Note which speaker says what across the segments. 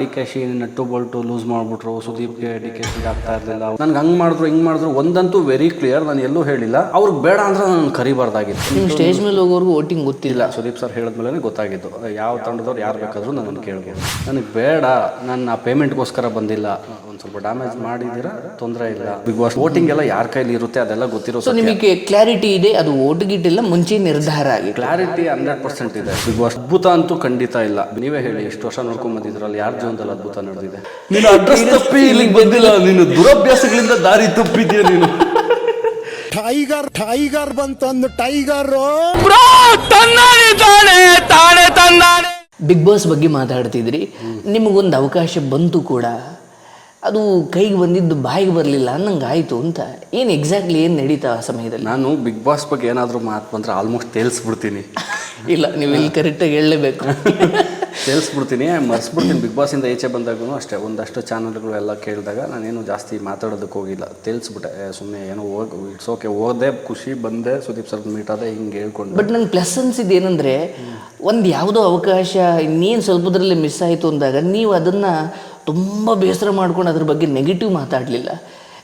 Speaker 1: D K Shi nut bolt loose ಮಾಡ್ಬಿಟ್ರು ಸುದೀಪ್ಗೆ D K she ಆಗ್ತಾ ಇರಲಿಲ್ಲ. ನನ್ಗೆ ಹಂಗೆ ಮಾಡಿದ್ರು ಹಿಂಗೆ ಮಾಡಿದ್ರು ಒಂದಂತೂ ವೆರಿ ಕ್ಲಿಯರ್ ನಾನು ಎಲ್ಲೂ ಹೇಳಿಲ್ಲ. ಅವ್ರಿಗೆ ಬೇಡ ಅಂದ್ರೆ ನಾನು ಕರಿಬಾರ್ದಾಗಿತ್ತು.
Speaker 2: ನಿಮ್ಮ ಸ್ಟೇಜ್ ಮೇಲೆ ಹೋಗೋರ್ಗು ವೋಟಿಂಗ್ ಗೊತ್ತಿಲ್ಲ.
Speaker 1: ಸುದೀಪ್ ಸರ್ ಹೇಳಿದ್ಮೇಲೆ ಗೊತ್ತಾಗಿದ್ದು ಯಾವ ತಂಡದವ್ರು ಯಾರು ಬೇಕಾದರೂ ನಾನು ಕೇಳ್ಬೋದು. ನನಗೆ ಬೇಡ ನಾನು ಆ ಪೇಮೆಂಟ್ಗೋಸ್ಕರ ಬಂದಿಲ್ಲ. ಒಂದು ಸ್ವಲ್ಪ ಡ್ಯಾಮೇಜ್ ಮಾಡಿದ್ದೀರಾ? ತೊಂದರೆ ಇಲ್ಲ. ಬಿಗ್ ಬಾಸ್ ವೋಟಿಂಗ್ ಎಲ್ಲ ಯಾರ ಕೈಲಿ ಇರುತ್ತೆ ಅದೆಲ್ಲ ಗೊತ್ತಿರೋ
Speaker 2: ಸೊ ನಿಮಗೆ ಕ್ಲಾರಿಟಿ ಇದೆ ಅದು ಓಟ್ ಗಿಟ್ಟಿಲ್ಲ ಮುಂಚೆ ನಿರ್ಧಾರ ಆಗಿ
Speaker 1: ಕ್ಲಾರಿಟಿ ಹಂಡ್ರೆಡ್ ಪರ್ಸೆಂಟ್ ಇದೆ. ಬಿಗ್ ಬಾಸ್ ಅದ್ಭುತ ಅಂತೂ ಖಂಡಿತ ಇಲ್ಲ. ನೀವೇ ಹೇಳಿ ಎಷ್ಟು ವರ್ಷ ನೋಡ್ಕೊಂಡ್ ಬಂದಿದ್ರಲ್ಲ ಯಾರ ಜೀವನದಲ್ಲಿ ಅದ್ಭುತ ನಡೆದಿದೆ? ನೀನು ಅಡ್ರೆಸ್ ತಪ್ಪಿ ಇಲ್ಲಿಗೆ ಬಂದಿಲ್ಲ ನೀನು ದುರಭ್ಯಾಸಗಳಿಂದ ದಾರಿ ತಪ್ಪಿದ್ಯಾ ನೀನು?
Speaker 3: ಟೈಗರ್ ಟೈಗರ್ ಬಂತಂದು ಟೈಗರ್
Speaker 2: ಬಿಗ್ ಬಾಸ್ ಬಗ್ಗೆ ಮಾತಾಡ್ತಿದ್ರಿ. ನಿಮಗೊಂದು ಅವಕಾಶ ಬಂತು ಕೂಡ. ಅದು ಕೈಗೆ ಬಂದಿದ್ದು ಬಾಯಿಗೆ ಬರಲಿಲ್ಲ ಅನ್ನಂಗೆ ಆಯಿತು ಅಂತ. ಏನು ಎಕ್ಸಾಕ್ಟ್ಲಿ ಏನು ನಡೀತಾ ಆ ಸಮಯದಲ್ಲಿ?
Speaker 1: ನಾನು ಬಿಗ್ ಬಾಸ್ ಬಗ್ಗೆ ಏನಾದರೂ ಮಾತು ಬಂದರೆ ಆಲ್ಮೋಸ್ಟ್ ತೇಲ್ಸ್ಬಿಡ್ತೀನಿ.
Speaker 2: ಇಲ್ಲ ನೀವು ಇಲ್ಲಿ ಕರೆಕ್ಟಾಗಿ ಹೇಳಲೇಬೇಕು.
Speaker 1: ತೇಲ್ಸ್ಬಿಡ್ತೀನಿ ಮರ್ಸ್ಬಿಡ್ತೀನಿ. ಬಿಗ್ ಬಾಸಿಂದ ಈಚೆ ಬಂದಾಗೂ ಅಷ್ಟೇ. ಒಂದಷ್ಟು ಚಾನಲ್ಗಳು ಎಲ್ಲ ಕೇಳಿದಾಗ ನಾನೇನು ಜಾಸ್ತಿ ಮಾತಾಡೋದಕ್ಕೆ ಹೋಗಿಲ್ಲ. ತೇಲ್ಸ್ಬಿಟ್ಟೆ ಸುಮ್ಮನೆ ಏನೋ ಹೋಗಿ ಇಟ್ಸ್ ಓಕೆ ಹೋದೆ ಖುಷಿ ಬಂದೆ, ಸುದೀಪ್ ಸರ್ ಮೀಟ್ ಆದೆ, ಹಿಂಗೆ ಹೇಳ್ಕೊಂಡು.
Speaker 2: ಬಟ್ ನಂಗೆ ಪ್ಲಸ್ ಅನ್ಸಿದ್ದು ಏನಂದರೆ ಒಂದು ಯಾವುದೋ ಅವಕಾಶ ಇನ್ನೇನು ಸ್ವಲ್ಪದ್ರಲ್ಲಿ ಮಿಸ್ ಆಯಿತು ಅಂದಾಗ, ನೀವು ಅದನ್ನು ತುಂಬ ಬೇಸರ ಮಾಡ್ಕೊಂಡು ಅದ್ರ ಬಗ್ಗೆ ನೆಗೆಟಿವ್ ಮಾತಾಡಲಿಲ್ಲ.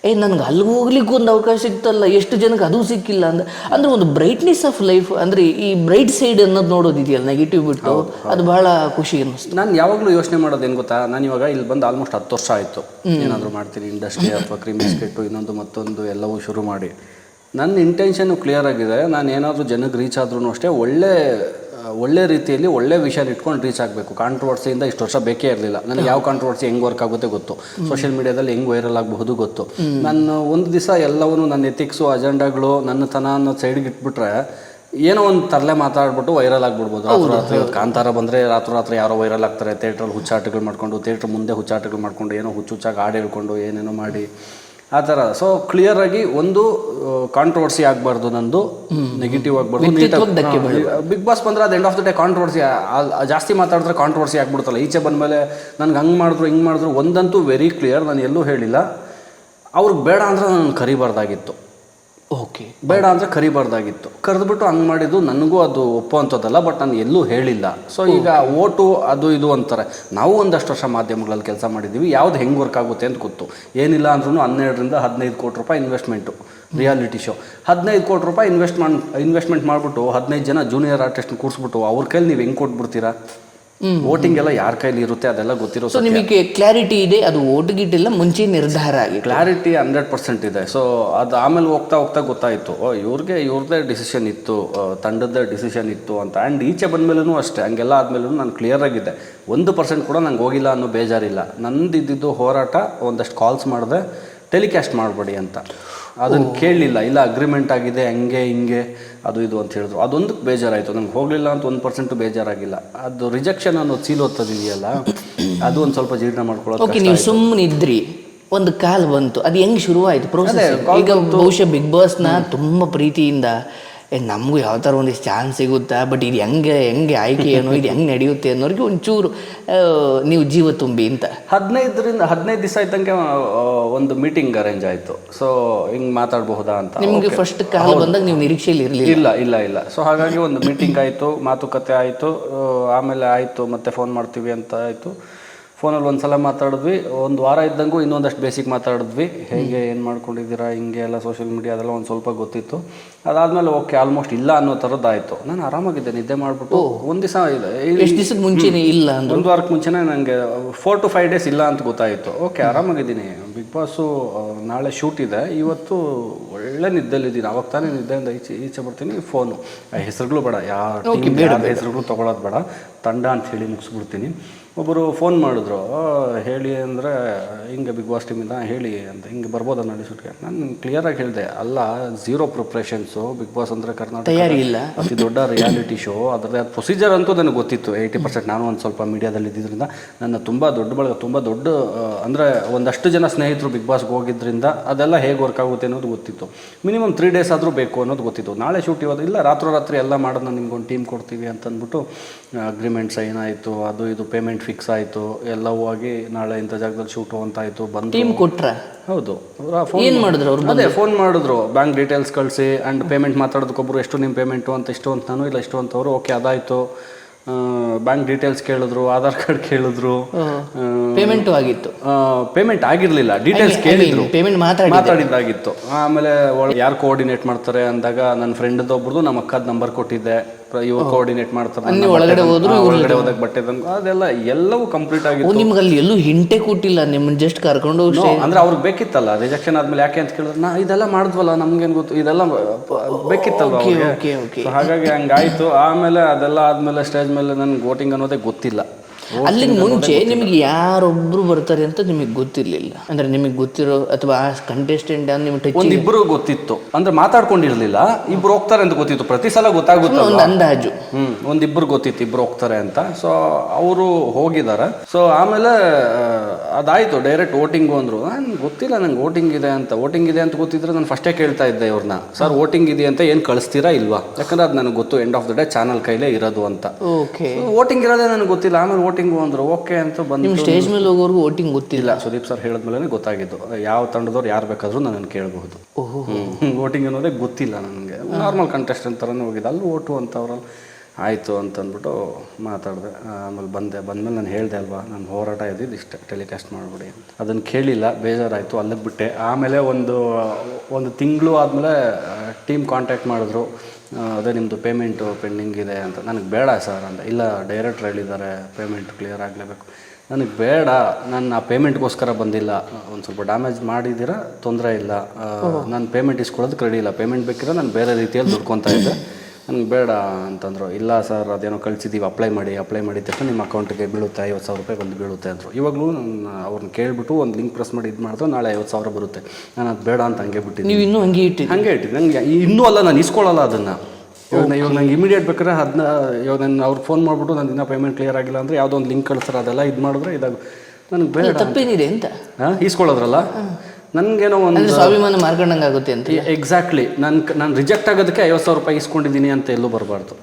Speaker 2: ಏ ನನಗೆ ಅಲ್ಲಿ ಹೋಗ್ಲಿಕ್ಕೆ ಒಂದು ಅವಕಾಶ ಸಿಕ್ತಲ್ಲ ಎಷ್ಟು ಜನಕ್ಕೆ ಅದು ಸಿಕ್ಕಿಲ್ಲ ಅಂದ ಅಂದ್ರೆ ಒಂದು ಬ್ರೈಟ್ನೆಸ್ ಆಫ್ ಲೈಫ್ ಅಂದರೆ ಈ ಬ್ರೈಟ್ ಸೈಡ್ ಅನ್ನೋದು ನೋಡೋದಿದೆಯಲ್ಲ ನೆಗೆಟಿವ್ ಬಿಟ್ಟು ಅದು ಬಹಳ ಖುಷಿ ಅನ್ನಿಸ್ತು.
Speaker 1: ನಾನು ಯಾವಾಗಲೂ ಯೋಚನೆ ಮಾಡೋದು ಏನು ಗೊತ್ತಾ? ನಾನು ಇವಾಗ ಇಲ್ಲಿ ಬಂದು ಆಲ್ಮೋಸ್ಟ್ ಹತ್ತು ವರ್ಷ ಆಯಿತು. ಏನಾದರೂ ಮಾಡ್ತೀನಿ ಇಂಡಸ್ಟ್ರಿ ಅಥವಾ ಕ್ರೀಮ್ ಬಿಸ್ಕೆಟು ಇನ್ನೊಂದು ಮತ್ತೊಂದು ಎಲ್ಲವೂ ಶುರು ಮಾಡಿ. ನನ್ನ ಇಂಟೆನ್ಷನ್ ಕ್ಲಿಯರ್ ಆಗಿದೆ ನಾನು ಏನಾದರೂ ಜನಕ್ಕೆ ರೀಚ್ ಆದ್ರೂ ಅಷ್ಟೇ ಒಳ್ಳೆ ಒಳ್ಳೆ ರೀತಿಯಲ್ಲಿ ಒಳ್ಳೆ ವಿಷಯ ಇಟ್ಕೊಂಡು ರೀಚ್ ಆಗಬೇಕು. ಕಾಂಟ್ರವರ್ಸಿಯಿಂದ ಇಷ್ಟು ವರ್ಷ ಬೇಕೇ ಇರಲಿಲ್ಲ. ನನಗೆ ಯಾವ ಕಾಂಟ್ರವರ್ಸಿ ಹೆಂಗೆ ವರ್ಕ್ ಆಗುತ್ತೆ ಗೊತ್ತು. ಸೋಷಿಯಲ್ ಮೀಡಿಯಾದಲ್ಲಿ ಹೆಂಗೆ ವೈರಲ್ ಆಗಬಹುದು ಗೊತ್ತು. ನಾನು ಒಂದು ದಿವಸ ಎಲ್ಲವನ್ನೂ ನನ್ನ ಎಥಿಕ್ಸು ಅಜೆಂಡಾಗಳು ನನ್ನ ತನ ಅನ್ನೋ ಸೈಡ್ಗೆ ಇಟ್ಬಿಟ್ರೆ ಏನೋ ಒಂದು ತರಲೆ ಮಾತಾಡ್ಬಿಟ್ಟು ವೈರಲ್ ಆಗ್ಬಿಡ್ಬೋದು. ರಾತ್ರಿ ರಾತ್ರಿ ಕಾಂತಾರ ಬಂದರೆ ರಾತ್ರಿ ರಾತ್ರಿ ಯಾರೋ ವೈರಲ್ ಆಗ್ತಾರೆ. ಥಿಯೇಟ್ರಲ್ಲಿ ಹುಚ್ಚಾಟಗಳು ಮಾಡ್ಕೊಂಡು ಥಿಯೇಟ್ರ್ ಮುಂದೆ ಹುಚ್ಚಾಟಗಳು ಮಾಡ್ಕೊಂಡು ಏನೋ ಹುಚ್ಚು ಹುಚ್ಚಾಗಿ ಹಾಡು ಹೇಳ್ಕೊಂಡು ಏನೇನೋ ಮಾಡಿ. ಆ ಥರ. ಸೊ ಕ್ಲಿಯರ್ ಆಗಿ ಒಂದು ಕಾಂಟ್ರವರ್ಸಿ ಆಗಬಾರ್ದು ನಂದು. ನೆಗೆಟಿವ್ ಆಗಬಾರ್ದು. ಬಿಗ್ ಬಾಸ್ ಬಂದ್ರೆ ಅದು end of the day controversy ಜಾಸ್ತಿ ಮಾತಾಡಿದ್ರೆ ಕಾಂಟ್ರವರ್ಸಿ ಆಗ್ಬಿಡ್ತಲ್ಲ ಈಚೆ ಬಂದಮೇಲೆ ನನ್ಗೆ ಹಂಗೆ ಮಾಡಿದ್ರು ಹಿಂಗೆ ಮಾಡಿದ್ರು ಒಂದಂತೂ ವೆರಿ ಕ್ಲಿಯರ್ ನಾನು ಎಲ್ಲೂ ಹೇಳಿಲ್ಲ. ಅವ್ರಿಗೆ ಬೇಡ ಅಂದ್ರೆ ನಾನು ಕರಿಬಾರ್ದಾಗಿತ್ತು.
Speaker 2: ಓಕೆ.
Speaker 1: ಬೇಡ ಅಂದರೆ ಕರಿಬಾರ್ದಾಗಿತ್ತು. ಕರೆದ್ಬಿಟ್ಟು ಹಂಗೆ ಮಾಡಿದ್ದು ನನಗೂ ಅದು ಒಪ್ಪುವಂಥದ್ದಲ್ಲ ಬಟ್ ನಾನು ಎಲ್ಲೂ ಹೇಳಿಲ್ಲ. ಸೊ ಈಗ ಓಟು ಅದು ಇದು ಅಂತಾರೆ. ನಾವು ಒಂದಷ್ಟು ವರ್ಷ ಮಾಧ್ಯಮಗಳಲ್ಲಿ ಕೆಲಸ ಮಾಡಿದ್ದೀವಿ. ಯಾವ್ದು ಹೆಂಗೆ ವರ್ಕ್ ಆಗುತ್ತೆ ಅಂತ ಗೊತ್ತು. ಏನಿಲ್ಲ ಅಂದ್ರೂ ಹನ್ನೆರಡರಿಂದ ಹದಿನೈದು ಕೋಟಿ ರೂಪಾಯಿ ಇನ್ವೆಸ್ಟ್ಮೆಂಟು ರಿಯಾಲಿಟಿ ಶೋ ಹದಿನೈದು ಕೋಟಿ ರೂಪಾಯಿ ಇನ್ವೆಸ್ಟ್ ಮಾಡಿ ಇನ್ವೆಸ್ಟ್ಮೆಂಟ್ ಮಾಡಿಬಿಟ್ಟು ಹದಿನೈದು ಜನ ಜೂನಿಯರ್ ಆರ್ಟಿಸ್ಟ್ನ ಕೂರಿಸ್ಬಿಟ್ಟು ಅವ್ರ ಕೈಲಿ ನೀವು ಹೆಂಗೆ ಕೊಟ್ಬಿಡ್ತೀರಾ? ವೋಟಿಂಗ್ ಎಲ್ಲ ಯಾರ ಕೈಲಿ ಇರುತ್ತೆ ಅದೆಲ್ಲ ಗೊತ್ತಿರೋ
Speaker 2: ಸೊ ನಿಮಗೆ ಕ್ಲಾರಿಟಿ ಇದೆ ಅದು ಓಟ್ ಗಿಟ್ಟಿಲ್ಲ ಮುಂಚೆ ನಿರ್ಧಾರ ಆಗಿ
Speaker 1: ಕ್ಲಾರಿಟಿ ಹಂಡ್ರೆಡ್ ಪರ್ಸೆಂಟ್ ಇದೆ. ಸೊ ಅದು ಆಮೇಲೆ ಹೋಗ್ತಾ ಹೋಗ್ತಾ ಗೊತ್ತಾಯಿತು. ಓ ಇವ್ರಿಗೆ ಇವ್ರದ್ದೇ ಡಿಸಿಷನ್ ಇತ್ತು ತಂಡದ ಡಿಸಿಷನ್ ಇತ್ತು ಅಂತ. ಆ್ಯಂಡ್ ಈಚೆ ಬಂದಮೇಲೂ ಅಷ್ಟೇ ಹಂಗೆಲ್ಲ ಆದಮೇಲೂ ನಾನು ಕ್ಲಿಯರ್ ಆಗಿದ್ದೆ. ಒಂದು ಪರ್ಸೆಂಟ್ ಕೂಡ ನಂಗೆ ಹೋಗಿಲ್ಲ ಅನ್ನೋ ಬೇಜಾರಿಲ್ಲ. ನಂದು ಇದ್ದಿದ್ದು ಹೋರಾಟ ಒಂದಷ್ಟು ಕಾಲ್ಸ್ ಮಾಡಿದೆ ಟೆಲಿಕಾಸ್ಟ್ ಮಾಡಬೇಡಿ ಅಂತ. ಅದನ್ನು ಕೇಳಲಿಲ್ಲ. ಇಲ್ಲ ಅಗ್ರಿಮೆಂಟ್ ಆಗಿದೆ ಹಂಗೆ ಹಿಂಗೆ ಅದು ಇದು ಅಂತ ಹೇಳಿದ್ರು. ಅದೊಂದಕ್ಕೆ ಬೇಜಾರಾಯಿತು. ನಂಗೆ ಹೋಗಲಿಲ್ಲ ಅಂತ ಒಂದು ಪರ್ಸೆಂಟ್ ಬೇಜಾರಾಗಿಲ್ಲ. ಅದು ರಿಜೆಕ್ಷನ್ ಅನ್ನೋ ಸೀಲ್ ಓದ್ತದಿದೆಯಲ್ಲ ಅದು ಒಂದು ಸ್ವಲ್ಪ ಜೀರ್ಣ ಮಾಡ್ಕೊಳ್ಳೋದು
Speaker 2: ಓಕೆ ನೀವು ಸುಮ್ಮನೆ ಇದ್ರಿ. ಒಂದು ಕಾಲ್ ಬಂತು. ಅದು ಹೆಂಗೆ ಶುರುವಾಯಿತು? ಪ್ರೋಸೆಸ್ ಈಗ ಬಹುಶಃ ಬಿಗ್ ಬಾಸ್ನ ತುಂಬ ಪ್ರೀತಿಯಿಂದ ನಮಗೂ ಯಾವ ಥರ ಒಂದಿಷ್ಟು ಚಾನ್ಸ್ ಸಿಗುತ್ತಾ? ಬಟ್ ಇದು ಹೆಂಗೆ ಹೆಂಗೆ ಆಯ್ಕೆ ಏನೋ ಇದು ಹೆಂಗೆ ನಡೆಯುತ್ತೆ ಅನ್ನೋರಿಗೆ ಒಂಚೂರು ನೀವು ಜೀವ ತುಂಬಿ ಅಂತ.
Speaker 1: ಹದಿನೈದರಿಂದ ಹದಿನೈದು ದಿವಸ ಇದ್ದಂಗೆ ಒಂದು ಮೀಟಿಂಗ್ ಅರೇಂಜ್ ಆಯಿತು. ಸೊ ಹಿಂಗೆ ಮಾತಾಡಬಹುದಾ ಅಂತ.
Speaker 2: ನಿಮಗೆ ಫಸ್ಟ್ ಕಾಲ ಬಂದಾಗ ನೀವು ನಿರೀಕ್ಷೆಯಲ್ಲಿ ಇರಲಿಲ್ಲ?
Speaker 1: ಇಲ್ಲ ಇಲ್ಲ ಇಲ್ಲ. ಸೊ ಹಾಗಾಗಿ ಒಂದು ಮೀಟಿಂಗ್ ಆಯಿತು ಮಾತುಕತೆ ಆಯಿತು ಆಮೇಲೆ ಆಯಿತು ಮತ್ತೆ ಫೋನ್ ಮಾಡ್ತೀವಿ ಅಂತ ಆಯಿತು. ಫೋನಲ್ಲಿ ಒಂದು ಸಲ ಮಾತಾಡಿದ್ವಿ. ಒಂದು ವಾರ ಇದ್ದಂಗೂ ಇನ್ನೊಂದಷ್ಟು ಬೇಸಿಕ್ ಮಾತಾಡಿದ್ವಿ. ಹೇಗೆ ಏನು ಮಾಡ್ಕೊಂಡಿದ್ದೀರಾ ಹಿಂಗೆ ಎಲ್ಲ ಸೋಷಿಯಲ್ ಮೀಡಿಯಾ ಅದೆಲ್ಲ ಒಂದು ಸ್ವಲ್ಪ ಗೊತ್ತಿತ್ತು. ಅದಾದಮೇಲೆ ಓಕೆ ಆಲ್ಮೋಸ್ಟ್ ಇಲ್ಲ ಅನ್ನೋ ಥರದ್ದಾಯಿತು. ನಾನು ಆರಾಮಾಗಿದ್ದೆ ನಿದ್ದೆ ಮಾಡಿಬಿಟ್ಟು ಒಂದು ದಿವಸ ಇದೆ.
Speaker 2: ಎಷ್ಟು ದಿವಸದ ಮುಂಚೆ ಇಲ್ಲ
Speaker 1: ಒಂದು ವಾರಕ್ಕೆ ಮುಂಚೆನೇ ನನಗೆ ಫೋರ್ ಟು ಫೈವ್ ಡೇಸ್ ಇಲ್ಲ ಅಂತ ಗೊತ್ತಾಯಿತು. ಓಕೆ ಆರಾಮಾಗಿದ್ದೀನಿ. ಬಿಗ್ ಬಾಸು ನಾಳೆ ಶೂಟ್ ಇದೆ. ಇವತ್ತು ಒಳ್ಳೆ ನಿದ್ದೆಲಿದ್ದೀನಿ ಅವಾಗ ತಾನೇ ನಿದ್ದೆಯಿಂದ ಈಚೆ ಈಚೆ ಬರ್ತೀನಿ. ಫೋನು ಹೆಸರುಗಳು ಬೇಡ. ಯಾರು ಹೆಸರುಗಳು ತೊಗೊಳೋದು ಬೇಡ. ತಂಡ ಅಂತ ಹೇಳಿ ಮುಗಿಸ್ಬಿಡ್ತೀನಿ. ಒಬ್ಬರು ಫೋನ್ ಮಾಡಿದ್ರು ಹೇಳಿ ಅಂದರೆ ಹಿಂಗೆ ಬಿಗ್ ಬಾಸ್ ಟೀಮಿಂದ ಹೇಳಿ ಅಂತ ಹಿಂಗೆ ಬರ್ಬೋದಾ ನಾಳೆ ಶೂಟ್ಗೆ ನಾನು ಕ್ಲಿಯರಾಗಿ ಹೇಳಿದೆ ಅಲ್ಲ ಝೀರೋ ಪ್ರಿಪ್ರೇಷನ್ಸು ಬಿಗ್ ಬಾಸ್ ಅಂದರೆ ಕರ್ನಾಟಕ
Speaker 2: ತಯಾರಿ ಇಲ್ಲ.
Speaker 1: ಅತಿ ದೊಡ್ಡ ರಿಯಾಲಿಟಿ ಶೋ ಅದರದ್ದು ಅದು ಪ್ರೊಸೀಜರ್ ಅಂತೂ ನನಗೆ ಗೊತ್ತಿತ್ತು ಏಯ್ಟಿ ಪರ್ಸೆಂಟ್ ನಾನು ಒಂದು ಸ್ವಲ್ಪ ಮೀಡಿಯಾದಲ್ಲಿ ಇದ್ದಿದ್ದರಿಂದ ನನ್ನ ತುಂಬ ದೊಡ್ಡ ಬಳಗ ತುಂಬ ದೊಡ್ಡ ಅಂದರೆ ಒಂದಷ್ಟು ಜನ ಸ್ನೇಹಿತರು ಬಿಗ್ ಬಾಸ್ಗೆ ಹೋಗಿದ್ದರಿಂದ ಅದೆಲ್ಲ ಹೇಗೆ ವರ್ಕ್ ಆಗುತ್ತೆ ಅನ್ನೋದು ಗೊತ್ತಿತ್ತು. ಮಿನಿಮಮ್ ತ್ರೀ ಡೇಸ್ ಆದರೂ ಬೇಕು ಅನ್ನೋದು ಗೊತ್ತಿತ್ತು. ನಾಳೆ ಶೂಟ್ ಇವತ್ತು ಇಲ್ಲ ರಾತ್ರೋರಾತ್ರಿ ಎಲ್ಲ ಮಾಡೋದು ನಾನು ನಿಮ್ಗೊಂದು ಟೀಮ್ ಕೊಡ್ತೀವಿ ಅಂತಂದ್ಬಿಟ್ಟು ಅಗ್ರಿಮೆಂಟ್ ಸೈನ್ ಆಯಿತು ಅದು ಇದು ಪೇಮೆಂಟ್ ಫಿಕ್ಸ್ ಆಯಿತು ಎಲ್ಲವೂ ಆಗಿ ನಾಳೆ ಇಂಥ ಜಾಗದಲ್ಲಿ ಶೂಟು ಅಂತ ಆಯಿತು ಬಂದು
Speaker 2: ಟೀಮ್ ಕೊಟ್ರ?
Speaker 1: ಹೌದು.
Speaker 2: ಏನ್ ಮಾಡಿದ್ರು ಅವ್ರು
Speaker 1: ಅದೇ ಫೋನ್ ಮಾಡಿದ್ರು. ಬ್ಯಾಂಕ್ ಡೀಟೇಲ್ಸ್ ಕಳಿಸಿ ಆ್ಯಂಡ್ ಪೇಮೆಂಟ್ ಮಾತಾಡೋದಕ್ಕೊಬ್ರು ಎಷ್ಟು ನಿಮ್ಮ ಪೇಮೆಂಟು ಅಂತ ಇಷ್ಟು ಅಂತ ನಾನು ಇಲ್ಲ ಇಷ್ಟು ಅಂತ. ಅವರು ಓಕೆ ಅದಾಯಿತು. ಬ್ಯಾಂಕ್ ಡೀಟೇಲ್ಸ್ ಕೇಳಿದ್ರು ಆಧಾರ್ ಕಾರ್ಡ್ ಕೇಳಿದ್ರು.
Speaker 2: ಪೇಮೆಂಟು ಆಗಿತ್ತು.
Speaker 1: ಪೇಮೆಂಟ್ ಆಗಿರ್ಲಿಲ್ಲ. ಡೀಟೇಲ್ಸ್ ಕೇಳಿದ್ರು.
Speaker 2: ಪೇಮೆಂಟ್ ಮಾತಾಡಿ
Speaker 1: ಮಾತಾಡಿದ್ದಾಗಿತ್ತು. ಆಮೇಲೆ ಯಾರು ಕೋಆರ್ಡಿನೇಟ್ ಮಾಡ್ತಾರೆ ಅಂದಾಗ ನನ್ನ ಫ್ರೆಂಡ್ ಒಬ್ರದ್ದು ನಮ್ಮ ಅಕ್ಕದ ನಂಬರ್ ಕೊಟ್ಟಿದ್ದೆ. ಇವ್ರು ಕೋಆರ್ಡಿನೇಟ್ ಮಾಡ್ತಾರೆ ನನ್ನ
Speaker 2: ಒಳಗಡೆ ಹೋದ್ರು,
Speaker 1: ಒಳಗಡೆ ಹೋದಾಗ ಬಟ್ಟೆ ತಂದು ಅದೆಲ್ಲ ಎಲ್ಲವೂ ಕಂಪ್ಲೀಟ್ ಆಗಿತ್ತು.
Speaker 2: ನಿಮ್ಗೆ ಅಲ್ಲಿ ಎಲ್ಲೂ ಹಿಂಟೆ ಕೊಟ್ಟಿಲ್ಲ? ನಿಮ್ಮನ್ನ ಜಸ್ಟ್ ಕರ್ಕೊಂಡು
Speaker 1: ಅಂದ್ರೆ ಅವ್ರಿಗೆ ಬೇಕಿತ್ತಲ್ಲ? ರಿಜೆಕ್ಷನ್ ಆದ್ಮೇಲೆ ಯಾಕೆ ಅಂತ ಕೇಳಿದ್ರೆ ನಾ ಇದೆಲ್ಲ ಮಾಡಿದ್ವಲ್ಲ ನಮ್ಗೇನು ಗೊತ್ತು? ಇದೆಲ್ಲ ಬೇಕಿತ್ತಲ್ಲ ಹಾಗಾಗಿ ಹಂಗಾಯ್ತು. ಆಮೇಲೆ ಅದೆಲ್ಲ ಆದ್ಮೇಲೆ ಸ್ಟೇಜ್ ಮೇಲೆ ನನ್ಗೆ ವೋಟಿಂಗ್ ಅನ್ನೋದೇ ಗೊತ್ತಿಲ್ಲ.
Speaker 2: ಅಲ್ಲಿಗೆ ಮುಂಚೆ ನಿಮಗೆ ಯಾರೊಬ್ರು ಬರ್ತಾರೆ ಅಂತ ನಿಮಗೆ ಗೊತ್ತಿರಲಿಲ್ಲ. ಅಂದ್ರೆ ನಿಮಗೆ ಗೊತ್ತಿರೋ ಅಥವಾ ಆ ಕಂಟೆಸ್ಟೆಂಟ್ ನಿಮ್ಗೆ ಟಚ್
Speaker 1: ಒಂದಿಬ್ರು ಗೊತ್ತಿತ್ತು. ಅಂದ್ರೆ ಮಾತಾಡ್ಕೊಂಡಿರ್ಲಿಲ್ಲ. ಇಬ್ರು ಹೋಗ್ತಾರೆ ಅಂತ ಗೊತ್ತಿತ್ತು. ಪ್ರತಿ ಸಲ ಗೊತ್ತಾಗುತ್ತೆ
Speaker 2: ಒಂದು ಅಂದಾಜು.
Speaker 1: ಹ್ಮ್ ಒಂದಿಬ್ರು ಗೊತ್ತಿತ್ತು ಇಬ್ರು ಹೋಗ್ತಾರೆ ಅಂತ. ಸೊ ಅವರು ಹೋಗಿದ್ದಾರೆ ಸೊ ಆಮೇಲೆ ಅದಾಯ್ತು. ಡೈರೆಕ್ಟ್ ವೋಟಿಂಗ್ ಅಂದ್ರು. ನಾನು ಗೊತ್ತಿಲ್ಲ ನಂಗೆ ವೋಟಿಂಗ್ ಇದೆ ಅಂತ. ವೋಟಿಂಗ್ ಇದೆ ಅಂತ ಗೊತ್ತಿದ್ರೆ ನಾನು ಫಸ್ಟೇ ಕೇಳ್ತಾ ಇದ್ದೆ ಇವ್ರನ್ನ ಸರ್ ವೋಟಿಂಗ್ ಇದೆ ಅಂತ ಏನು ಕಳಿಸ್ತೀರಾ ಇಲ್ವಾ? ಯಾಕಂದ್ರೆ ಅದು ನನಗೆ ಗೊತ್ತು. End of the day channel ಕೈಲೇ ಇರೋದು ಅಂತ.
Speaker 2: ಓಕೆ
Speaker 1: ವೋಟಿಂಗ್ ಇರೋದೇ ನನಗೆ ಗೊತ್ತಿಲ್ಲ. ಆಮೇಲೆ ವೋಟಿಂಗು ಅಂದ್ರು ಓಕೆ ಅಂತ ಬಂದು
Speaker 2: ಸ್ಟೇಜ್ ಮೇಲೆ ಹೋಗೋರ್ಗು ವೋಟಿಂಗ್ ಗೊತ್ತಿಲ್ಲ.
Speaker 1: ಸುದೀಪ್ ಸರ್ ಹೇಳಿದ್ಮೇಲೆ ಗೊತ್ತಾಗಿದ್ದು. ಯಾವ ತಂಡದವ್ರು ಯಾರು ಬೇಕಾದರೂ ನನ್ನನ್ನು ಕೇಳಬಹುದು. ವೋಟಿಂಗ್ ಅನ್ನೋದೇ ಗೊತ್ತಿಲ್ಲ ನನಗೆ. ನಾರ್ಮಲ್ ಕಂಟೆಸ್ಟೆಂಟ್ ಥರನೇ ಹೋಗಿದ್ದೆ ಅಲ್ಲಿ ಓಟು ಅಂತ ಅವ್ರಲ್ಲಿ ಆಯಿತು ಅಂತಂದ್ಬಿಟ್ಟು ಮಾತಾಡಿದೆ. ಆಮೇಲೆ ಬಂದೆ. ಬಂದಮೇಲೆ ನಾನು ಹೇಳಿದೆ ಅಲ್ವಾ ನಾನು ಹೋರಾಟ ಇದ್ದಿದ್ದು ಇಷ್ಟ. ಟೆಲಿಕಾಸ್ಟ್ ಮಾಡಿಬಿಡಿ ಅಂತ. ಅದನ್ನು ಕೇಳಿಲ್ಲ ಬೇಜಾರಾಯಿತು ಅಲ್ಲಿಗೆ ಬಿಟ್ಟೆ. ಆಮೇಲೆ ಒಂದು ಒಂದು ತಿಂಗಳು ಆದಮೇಲೆ ಟೀಮ್ ಕಾಂಟ್ಯಾಕ್ಟ್ ಮಾಡಿದ್ರು. ಅದೇ ನಿಮ್ಮದು ಪೇಮೆಂಟು ಪೆಂಡಿಂಗ್ ಇದೆ ಅಂತ. ನನಗೆ ಬೇಡ ಸರ್ ಅಂತ. ಇಲ್ಲ ಡೈರೆಕ್ಟ್ರ್ ಹೇಳಿದ್ದಾರೆ ಪೇಮೆಂಟ್ ಕ್ಲಿಯರ್ ಆಗಲೇಬೇಕು. ನನಗೆ ಬೇಡ. ನಾನು ಆ ಪೇಮೆಂಟ್ಗೋಸ್ಕರ ಬಂದಿಲ್ಲ. ಒಂದು ಸ್ವಲ್ಪ ಡ್ಯಾಮೇಜ್ ಮಾಡಿದ್ದೀರಾ ತೊಂದರೆ ಇಲ್ಲ. ನಾನು ಪೇಮೆಂಟ್ ಇಸ್ಕೊಳ್ಳೋದು ಕ್ರೆಡಿ ಇಲ್ಲ. ಪೇಮೆಂಟ್ ಬೇಕಿರೋ ನಾನು ಬೇರೆ ರೀತಿಯಲ್ಲಿ ದುಡ್ಕೊತಾ ಇದ್ದೆ. ನನಗೆ ಬೇಡ ಅಂತಂದರು. ಇಲ್ಲ ಸರ್ ಅದೇನೋ ಕಳಿಸಿದ್ದೀವಿ ಅಪ್ಲೈ ಮಾಡಿ ಅಪ್ಲೈ ಮಾಡಿದ ತಕ್ಷಣ ನಿಮ್ಮ ಅಕೌಂಟಿಗೆ ಬೀಳುತ್ತೆ ಐವತ್ತು ಸಾವಿರ ರೂಪಾಯಿ ಬಂದು ಬೀಳುತ್ತೆ ಅಂದರು. ಇವಾಗಲೂ ನಾನು ಅವ್ರನ್ನ ಕೇಳಿಬಿಟ್ಟು ಒಂದು ಲಿಂಕ್ ಪ್ರೆಸ್ ಮಾಡಿ ಇದು ಮಾಡಿದ್ರು ನಾಳೆ ಐವತ್ತು ಸಾವಿರ ಬರುತ್ತೆ. ನಾನು ಅದು ಬೇಡ ಅಂತ ಹಂಗೆ ಬಿಟ್ಟಿದ್ದೀನಿ.
Speaker 2: ನೀವು ಇನ್ನೂ ಹಂಗೆ ಇಟ್ಟು
Speaker 1: ಹಂಗೆ ಇಟ್ಟಿದ್ದು ನನಗೆ ಇನ್ನೂ ಅಲ್ಲ ನಾನು ಇಸ್ಕೊಳ್ಳಲ್ಲ ಅದನ್ನು. ಇವಾಗ ನಾ- ಇವಾಗ ನಂಗೆ ಇಮಿಡಿಯೇಟ್ ಬೇಕಾದ್ರೆ ಅದನ್ನ ಇವಾಗ ನಾನು ಅವ್ರು ಫೋನ್ ಮಾಡಿಬಿಟ್ಟು ನಾನು ದಿನ ಪೇಮೆಂಟ್ ಕ್ಲಿಯರ್ ಆಗಿಲ್ಲ ಅಂದರೆ ಯಾವುದೋ ಒಂದು ಲಿಂಕ್ ಕಳಿಸ್ತಾರೆ ಅದೆಲ್ಲ ಇದು ಮಾಡಿದ್ರೆ ಇದಾಗ ನನಗೆ ಬೇಡ
Speaker 2: ತಪ್ಪೇನಿದೆ ಅಂತ?
Speaker 1: ಹಾಂ ಈಸ್ಕೊಳ್ಳೋದ್ರಲ್ಲ ನನಗೇನೋ ಒಂದು
Speaker 2: ಸ್ವಾಭಿಮಾನ ಮಾರ್ಕೊಂಡಂಗೆ ಆಗುತ್ತೆ ಅಂತ
Speaker 1: ಎಕ್ಸಾಕ್ಟ್ಲಿ ನಾನು ನಾನು ರಿಜೆಕ್ಟ್ ಆಗೋದಕ್ಕೆ ಐವತ್ತು ಸಾವಿರ ರೂಪಾಯಿ ಇಸ್ಕೊಂಡಿದ್ದೀನಿ ಅಂತ ಎಲ್ಲೂ ಬರಬಾರ್ದು.